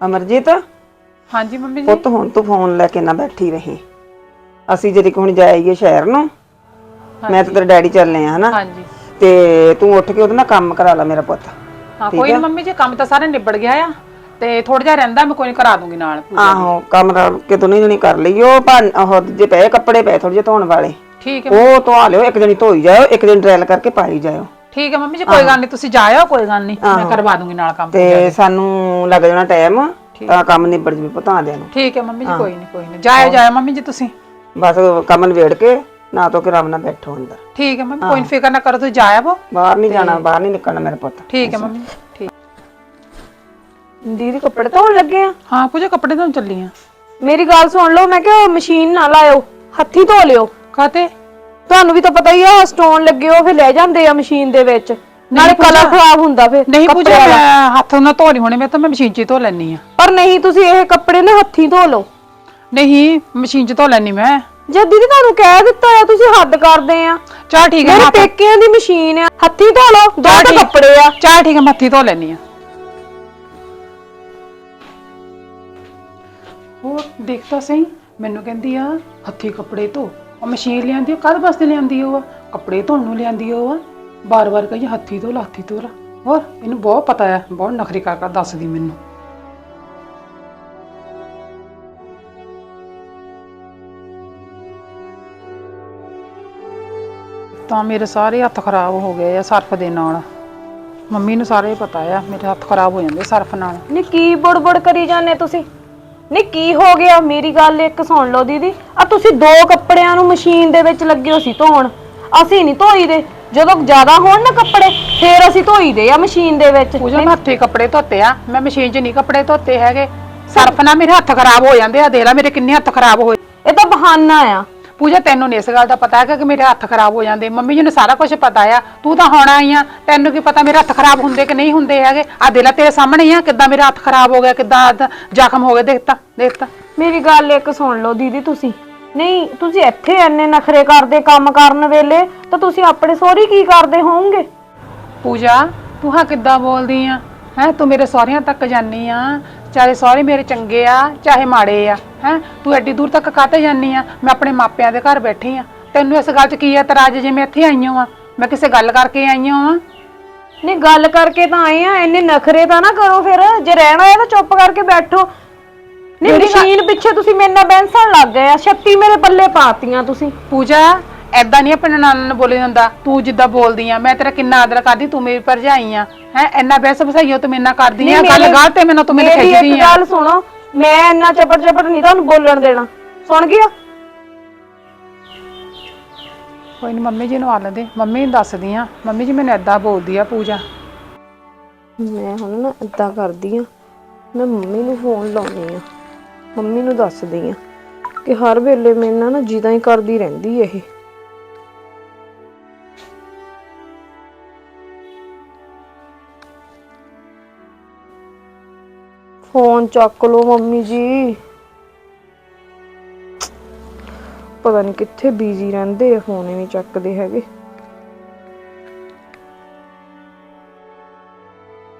ਅਮਰਜੀਤ? ਹਾਂਜੀ ਮੰਮੀ ਜੀ। ਪੁੱਤ ਹੁਣ ਤੂੰ ਫੋਨ ਲੈ ਕੇ ਨਾ ਬੈਠੀ ਰਹੀ। ਅਸੀਂ ਜਿਹੜੀ ਹੁਣ ਜਾਈਏ ਸ਼ਹਿਰ ਨੂੰ ਮੈਂ ਤੇ ਤੇਰੇ ਡੈਡੀ ਚੱਲੇ ਆ ਹਨਾ? ਹਾਂਜੀ। ਤੇ ਤੂੰ ਉੱਠ ਕੇ ਉਹਦੇ ਨਾਲ ਕੰਮ ਕਰਾ ਲੈ ਮੇਰਾ ਪੁੱਤ। ਹਾਂ ਕੋਈ ਨਹੀਂ ਮੰਮੀ ਜੀ ਕੰਮ ਤਾਂ ਸਾਰੇ ਨਿਬੜ ਗਿਆ ਆ ਤੇ ਥੋੜਾ ਜਿਹਾ ਰਹਿੰਦਾ ਮੈਂ ਕੋਈ ਨੀ ਕਰਾ ਦੂੰਗੀ ਨਾਲ। ਆਹੋ ਕੰਮ ਰਲ ਕੇ ਨਹੀਂ ਜਣੀ ਕਰ ਲਈ ਉਹ ਭਾਂ ਉਹ ਜੇ ਪਏ ਕੱਪੜੇ ਪਏ ਥੋੜੇ ਜਿਹੇ ਧੋਣ ਵਾਲੇ। ਠੀਕ ਹੈ ਉਹ ਧਵਾ ਲਿਓ ਇੱਕ ਜਣੀ ਧੋਈ ਜਾਓ ਇੱਕ ਦਿਨ ਟ੍ਰੈਲ ਕਰਕੇ ਪਾਈ ਜਾਓ ਠੀਕ ਹੈ ਮੰਮੀ ਜੀ ਕੋਈ ਗੱਲ ਨਹੀਂ ਤੁਸੀਂ ਜਾਇਓ ਕੋਈ ਗੱਲ ਨਹੀਂ ਮੈਂ ਕਰਵਾ ਦੂੰਗੀ ਨਾਲ ਕੰਮ ਤੇ ਸਾਨੂੰ ਲੱਗ ਜਾਣਾ ਟਾਈਮ ਤਾਂ ਕੰਮ ਨਿਬੜ ਜਵੇ ਪਤਾ ਨੂੰ। ਠੀਕ ਹੈ ਮੰਮੀ ਜੀ ਕੋਈ ਨਹੀਂ ਕੋਈ ਨਹੀਂ ਜਾਇਓ ਜਾਇਓ ਮੰਮੀ ਜੀ ਤੁਸੀਂ। ਬਸ ਕੰਮ ਨਵੇੜ ਕੇ ਨਾ ਤੋ ਕੇ ਆਰਾਮ ਨਾਲ ਬੈਠੋ ਅੰਦਰ। ਠੀਕ ਹੈ ਮੰਮੀ ਕੋਈ ਫਿਕਰ ਨਾ ਕਰੋ ਤੁਸੀਂ ਜਾਇਓ ਬਾਹਰ ਨਹੀਂ ਜਾਣਾ ਬਾਹਰ ਨਹੀਂ ਨਿਕਲਣਾ ਮੇਰਾ ਪੁੱਤ। ਠੀਕ ਹੈ ਮੰਮੀ ਠੀਕ। ਦੀਦੀ ਕੱਪੜੇ ਧੋਣ ਲੱਗੇ ਆ? ਹਾਂ ਪੂਜਾ ਕੱਪੜੇ ਧੋਣ ਚੱਲੀ ਆ। ਮੇਰੀ ਗੱਲ ਸੁਣ ਲਓ ਮੈਂ ਕਿਹਾ ਮਸ਼ੀਨ ਨਾ ਲਾਇਓ ਹੱਥੀ ਧੋ ਲਿਓ। ਕਾਤੇ ਤੁਹਾਨੂੰ ਵੀ ਤਾਂ ਪਤਾ ਹੀ ਆ ਸਟੋਨ ਲੱਗੇ ਉਹ ਫਿਰ ਲੈ ਜਾਂਦੇ ਆ ਮਸ਼ੀਨ ਦੇ ਵਿੱਚ। ਨਾਲੇ ਕਲਰ ਖਰਾਬ ਹੁੰਦਾ ਫਿਰ ਨਹੀਂ ਪੂਜਾ ਮੈਂ ਹੱਥ ਨਾਲ ਧੋ ਨਹੀਂ ਹੋਣੇ ਮੈਂ ਤਾਂ ਮੈਂ ਮਸ਼ੀਨ 'ਚ ਹੀ ਧੋ ਲੈਣੀ ਆ ਪਰ ਨਹੀਂ ਤੁਸੀਂ ਇਹ ਕੱਪੜੇ ਨਾ ਹੱਥੀ ਧੋ ਲਓ। ਨਹੀਂ ਮਸ਼ੀਨ 'ਚ ਧੋ ਲੈਣੀ ਮੈਂ। ਜੇ ਦੀਦੀ ਤੁਹਾਨੂੰ ਕਹਿ ਦਿੱਤਾ ਆ ਤੁਸੀਂ ਹੱਦ ਕਰਦੇ ਆ। ਚਲ ਠੀਕ ਹੈ ਮੇਰੇ ਪੇਕਿਆਂ ਦੀ ਮਸ਼ੀਨ ਆ ਹੱਥੀ ਧੋ ਲਓ ਦੋ ਤਾਂ ਠੀਕ- ਕੱਪੜੇ ਆ। ਚੱਲ ਠੀਕ ਹੈ ਮੈਂ ਹੱਥੀਂ ਧੋ ਲੈਣੀ ਆ ਹੋਰ ਦੇਖ ਤਾਂ ਸਹੀ ਮੈਨੂੰ ਕਹਿੰਦੀ ਆ ਹੱਥੀ ਕੱਪੜੇ ਧੋ। ਉਹ ਮਸ਼ੀਨ ਲਿਆਂਦੀ ਆ ਕਦ ਵਾਸਤੇ ਲਿਆਂਦੀ ਉਹ? ਆ ਕੱਪੜੇ ਧੋਣ ਨੂੰ ਲਿਆਂਦੀ ਉਹ ਆ। ਬਾਰ-ਬਾਰ ਕਹੀ, ਹੱਥੀ ਧੋ ਲਾ, ਹੱਥੀ ਧੋ ਲਾ। ਹੋਰ, ਇਹਨੂੰ ਬਹੁਤ ਪਤਾ ਆ, ਬਹੁਤ ਨਖਰੀ ਕਰ ਕਰ ਦੱਸਦੀ ਮੈਨੂੰ। ਤਾਂ ਮੇਰੇ ਸਾਰੇ ਹੱਥ ਖਰਾਬ ਹੋ ਗਏ ਆ ਸਰਫ ਦੇ ਨਾਲ। ਮੰਮੀ ਨੂੰ ਸਾਰੇ ਪਤਾ ਆ, ਮੇਰੇ ਹੱਥ ਖਰਾਬ ਹੋ ਜਾਂਦੇ ਸਰਫ ਨਾਲ। ਨੀ, ਕੀ ਬੜਬੜ ਕਰੀ ਜਾਂਦੇ ਤੁਸੀਂ? ਨੀ ਕੀ ਹੋ ਗਿਆ? ਮੇਰੀ ਗੱਲ ਇੱਕ ਸੁਣ ਲਓ ਦੀਦੀ। ਆ ਤੁਸੀਂ ਦੋ ਕੱਪੜਿਆਂ ਨੂੰ ਮਸ਼ੀਨ ਦੇ ਵਿੱਚ ਲੱਗੇ ਹੋ ਸੀ ਧੋਣ। ਅਸੀਂ ਨਹੀਂ ਧੋਈ ਦੇ। ਜਦੋਂ ਜ਼ਿਆਦਾ ਹੋਣ ਨਾ ਕੱਪੜੇ ਫੇਰ ਅਸੀਂ ਧੋਈ ਦੇ ਆ ਮਸ਼ੀਨ ਦੇ ਵਿੱਚ। ਪੂਜਾ ਮੈਂ ਹੱਥੀਂ ਕੱਪੜੇ ਧੋਤੇ ਆ ਮੈਂ ਮਸ਼ੀਨ 'ਚ ਨਹੀਂ ਕੱਪੜੇ ਧੋਤੇ ਹੈਗੇ। ਸਰਫ ਨਾਲ ਮੇਰੇ ਹੱਥ ਖਰਾਬ ਹੋ ਜਾਂਦੇ ਆ ਦੇਖ ਲੈ ਮੇਰੇ ਕਿੰਨੇ ਹੱਥ ਖਰਾਬ ਹੋਏ। ਇਹ ਤਾਂ ਬਹਾਨਾ ਆ। ਪੂਜਾ ਤੈਨੂੰ ਨਹੀਂ ਇਸ ਗੱਲ ਦਾ ਪਤਾ ਹੈਗਾ ਕਿ ਮੇਰੇ ਹੱਥ ਖਰਾਬ ਹੋ ਜਾਂਦੇ। ਮੰਮੀ ਜੀ ਨੂੰ ਸਾਰਾ ਕੁਝ ਪਤਾ ਆ। ਤੂੰ ਤਾਂ ਹੁਣ ਆਈ ਆ। ਤੈਨੂੰ ਕੀ ਪਤਾ ਮੇਰੇ ਹੱਥ ਖਰਾਬ ਹੁੰਦੇ ਕਿ ਨਹੀਂ ਹੁੰਦੇ ਹੈਗੇ? ਆ ਦੇਖ ਲੈ ਤੇਰੇ ਸਾਹਮਣੇ ਆ ਕਿੱਦਾਂ ਮੇਰਾ ਹੱਥ ਖਰਾਬ ਹੋ ਗਿਆ ਕਿੱਦਾਂ ਜ਼ਖਮ ਹੋ ਗਏ ਦੇਖਤਾ ਦੇਖਤਾ ਮੇਰੀ ਗੱਲ ਇੱਕ ਸੁਣ ਲਓ ਦੀਦੀ ਤੁਸੀਂ। ਨਹੀਂ ਤੁਸੀਂ ਇੱਥੇ ਐਨੇ ਨਖਰੇ ਕਰਦੇ ਕੰਮ ਕਰਨ ਵੇਲੇ ਤਾਂ ਤੁਸੀਂ ਆਪਣੇ ਸਹੁਰੀ ਕੀ ਕਰਦੇ ਹੋਵੋਗੇ? ਪੂਜਾ ਤੂੰ ਹਾਂ ਕਿੱਦਾਂ ਬੋਲਦੀ ਆ? ਹੈ ਤੂੰ ਮੇਰੇ ਸਹੁਰਿਆਂ ਤੱਕ ਜਾਨੀ ਆ। ਚਾਹੇ ਸਹੁਰੇ ਮੇਰੇ ਚੰਗੇ ਆ ਚਾਹੇ ਮਾੜੇ ਆ ਹੈ? ਤੂੰ ਐਡੀ ਦੂਰ ਤੱਕ ਕਾਤੇ ਜਾਨੀ ਆ? ਮੈਂ ਆਪਣੇ ਮਾਪਿਆਂ ਦੇ ਘਰ ਬੈਠੀ ਆ। ਤੈਨੂੰ ਇਸ ਗੱਲ 'ਚ ਕੀ ਇਤਰਾਜ਼ ਜੇ ਮੈਂ ਇੱਥੇ ਆਈ ਹਾਂ ਮੈਂ ਕਿਸੇ ਗੱਲ ਕਰਕੇ ਆਈ ਹਾਂ ਨਹੀਂ ਗੱਲ ਕਰਕੇ ਤਾਂ ਆਏ ਆ। ਇੰਨੇ ਨਖਰੇ ਤਾਂ ਨਾ ਕਰੋ ਫਿਰ। ਜੇ ਰਹਿਣਾ ਹੈ ਤਾਂ ਚੁੱਪ ਕਰਕੇ ਬੈਠੋ। ਨਹੀਂ ਮਸ਼ੀਨ ਪਿੱਛੇ ਤੁਸੀਂ ਮੇਰੇ ਨਾਲ ਬੈਂਸਣ ਲੱਗ ਗਏ ਆ। ਛੱਤੀ ਮੇਰੇ ਪੱਲੇ ਪਾਤੀਆਂ ਤੁਸੀਂ। ਪੂਜਾ ਐਦਾਂ ਨਹੀਂ ਆਪਣੇ ਨਾਨ ਨੂੰ ਬੋਲੀ ਜਾਂਦਾ ਤੂੰ ਜਿੱਦਾਂ ਬੋਲਦੀ ਆ ਮੈਂ ਤੇਰਾ ਕਿੰਨਾ ਆਦਰ ਕਰਦੀ ਤੂੰ ਮੇਰੀ ਭਰਜਾਈ ਆ ਹੈ ਇੰਨਾ ਬੈਸ ਬਸਾਈਓ ਤੂੰ ਮੇਰੇ ਨਾਲ ਕਰਦੀ ਆ ਗੱਲ ਗਲਤ ਤੇ ਮੈਨੂੰ ਤੂੰ ਮੈਨੂੰ ਮੇਰੀ ਖਿੱਚਦੀ ਇੱਕ ਆ। ਗੱਲ ਸੁਣੋ ਮੈਂ ਇੰਨਾ ਚਪੜ ਚਪੜ ਨਹੀਂ ਤੁਹਾਨੂੰ ਬੋਲਣ ਦੇਣਾ। ਸੁਣ ਗਿਆ ਕੋਈ ਨਹੀਂ ਮੰਮੀ ਜੀ ਨੂੰ ਆ ਲੈਂਦੇ ਮੰਮੀ ਨੂੰ ਦੱਸਦੀ ਆ ਮੰਮੀ ਜੀ ਮੈਨੂੰ ਐਦਾਂ ਬੋਲਦੀ ਆ ਪੂਜਾ। ਮੈਂ ਹੁਣ ਨਾ ਇਦਾਂ ਕਰਦੀ ਆ ਮੈਂ ਮੰਮੀ ਨੂੰ ਫੋਨ ਲਾਉਣੀ ਆ ਮੰਮੀ ਨੂੰ ਦੱਸਦੀ ਆ ਕਿ ਹਰ ਵੇਲੇ ਮੇਰੇ ਨਾਲ ਨਾ ਜਿੱਦਾਂ ਹੀ ਕਰਦੀ ਰਹਿੰਦੀ ਇਹ। ਫੋਨ ਚੱਕ ਲਓ ਮੰਮੀ ਜੀ। ਪਤਾ ਨਹੀਂ ਕਿੱਥੇ ਬਿਜ਼ੀ ਰਹਿੰਦੇ ਆ ਫੋਨ ਹੀ ਨਹੀਂ ਚੱਕਦੇ ਹੈਗੇ।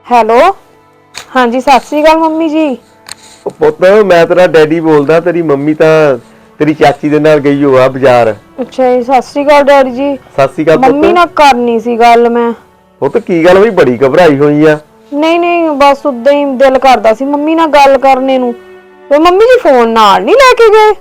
ਹੈਲੋ? ਹਾਂਜੀ ਸਤਿ ਸ੍ਰੀ ਅਕਾਲ ਮੰਮੀ ਜੀ। ਉਹ ਪੁੱਤ ਮੈਂ ਤੇਰਾ ਡੈਡੀ ਬੋਲਦਾ ਤੇਰੀ ਮੰਮੀ ਤਾਂ ਤੇਰੀ ਚਾਚੀ ਦੇ ਨਾਲ ਗਈ ਹੋਆ ਬਾਜ਼ਾਰ। ਅੱਛਾ ਜੀ ਸਤਿ ਸ੍ਰੀ ਅਕਾਲ ਡੈਡੀ ਜੀ। ਸਤਿ ਸ਼੍ਰੀ ਅਕਾਲ ਮੰਮੀ ਨਾਲ ਕਰਨੀ ਸੀ ਗੱਲ ਮੈਂ। ਉਹ ਤਾਂ ਕੀ ਗੱਲ ਹੋਈ? ਬੜੀ ਘਬਰਾਈ ਹੋਈ ਆ। ਨਹੀਂ ਨਹੀਂ ਬਸ ਉਦਾਂ ਹੀ ਦਿਲ ਕਰਦਾ ਸੀ। ਮੰਮੀ ਨਾਲ ਗੱਲ ਕਰਨੇ ਨੂੰ। ਤੇ ਮੰਮੀ ਜੀ ਫੋਨ ਨਾਲ ਨਹੀਂ ਲੈ ਕੇ ਗਏ?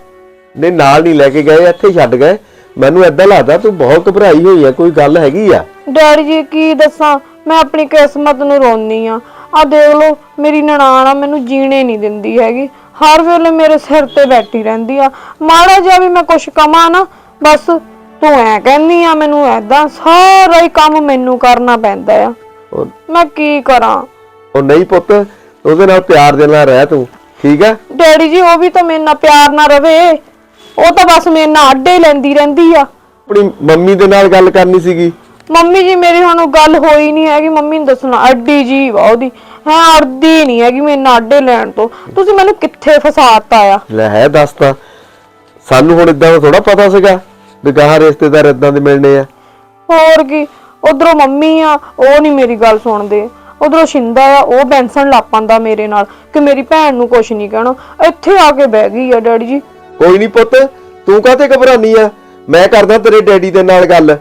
ਨੇ ਨਾਲ ਨਹੀਂ ਲੈ ਕੇ ਗਏ ਇੱਥੇ ਛੱਡ ਗਏ। ਮੈਨੂੰ ਏਦਾਂ ਲੱਗਦਾ ਤੂੰ ਬਹੁਤ ਘਬਰਾਈ ਹੋਈ ਆ ਕੋਈ ਗੱਲ ਹੈਗੀ ਆ? ਡੈਡੀ ਜੀ ਕੀ ਦੱਸਾਂ? ਮੈਂ ਆਪਣੀ ਕਿਸਮਤ ਨੂੰ ਰੋਨੀ ਆ। ਆ ਦੇਖ ਲਓ ਮੇਰੀ ਨਨਾਣ ਆ ਮੈਨੂੰ ਜੀਣੇ ਨਹੀਂ ਦਿੰਦੀ ਹੈਗੀ। ਹਰ ਵੇਲੇ ਮੇਰੇ ਸਿਰ ਤੇ ਬੈਠੀ ਰਹਿੰਦੀ ਆ। ਮਾੜਾ ਜਿਹਾ ਵੀ ਮੈਂ ਕੁਛ ਕਮਾਂ ਨਾ ਬਸ ਤੂੰ ਐ ਕਹਿੰਦੀ ਆ ਮੈਨੂੰ ਐਦਾਂ ਸਾਰਾ ਹੀ ਕੰਮ ਮੈਨੂੰ ਕਰਨਾ ਪੈਂਦਾ ਆ। ਉਹ ਮੈਂ ਕੀ ਕਰਾਂ? ਉਹ ਨਹੀਂ ਪੁੱਤ ਉਹਦੇ ਨਾਲ ਪਿਆਰ ਦੇ ਨਾਲ ਰਹਿ ਤੂੰ ਠੀਕ ਆ ਡੈਡੀ ਜੀ ਉਹ ਵੀ ਤਾਂ ਮੇਰੇ ਨਾਲ ਪਿਆਰ ਨਾਲ ਰਵੇ। ਉਹ ਤਾਂ ਬਸ ਮੇਰੇ ਨਾਲ ਆਡੇ ਲੈਂਦੀ ਰਹਿੰਦੀ ਆ। ਆਪਣੀ ਮੰਮੀ ਦੇ ਨਾਲ ਗੱਲ ਕਰਨੀ ਸੀਗੀ। ਮੰਮੀ ਜੀ ਮੇਰੀ ਹੁਣ ਉਹ ਗੱਲ ਹੋਈ ਨਹੀਂ ਹੈਗੀ। ਮੰਮੀ ਨੂੰ ਦੱਸਣਾ ਅੱਡੀ ਜੀ ਵਾ ਉਹਦੀ। ਹੈ ਅੜਦੀ ਨਹੀਂ ਹੈਗੀ ਮੇਰੇ ਨਾਲ ਆਡੇ ਲੈਣ ਤੋਂ। ਤੁਸੀਂ ਮੈਨੂੰ ਕਿੱਥੇ ਫਸਾਤਾ ਆ? ਲੈ ਹੈ ਦੱਸ ਤਾਂ। ਸਾਨੂੰ ਹੁਣ ਇਦਾਂ ਥੋੜਾ ਪਤਾ ਸੀਗਾ ਵੀ ਗਾਹਾਂ ਰਿਸ਼ਤੇਦਾਰ ਇਦਾਂ ਦੇ ਮਿਲਣੇ ਆ। ਹੋਰ ਕੀ? ਉਧਰੋਂ ਮੰਮੀ ਆ ਉਹ ਨਹੀਂ ਮੇਰੀ ਗੱਲ ਸੁਣਦੇ। ਉਧਰੋਂ ਸ਼ਿੰਦਾ ਆ ਉਹ ਬੈਂਸਣ ਲੱਪਾਂਦਾ ਮੇਰੇ ਨਾਲ ਕਿ ਮੇਰੀ ਭੈਣ ਨੂੰ ਕੁਛ ਨਹੀਂ ਕਹਿਣਾ। ਇੱਥੇ ਆ ਕੇ ਬਹਿ ਗਈ ਆ ਡੈਡੀ ਜੀ। ਕੋਈ ਨਹੀਂ ਪੁੱਤ ਤੂੰ ਕਾਹਤੇ ਘਬਰਾਨੀ ਆ? ਮੈਂ ਕਰਦਾ ਤੇਰੇ ਡੈਡੀ ਦੇ ਨਾਲ ਗੱਲ।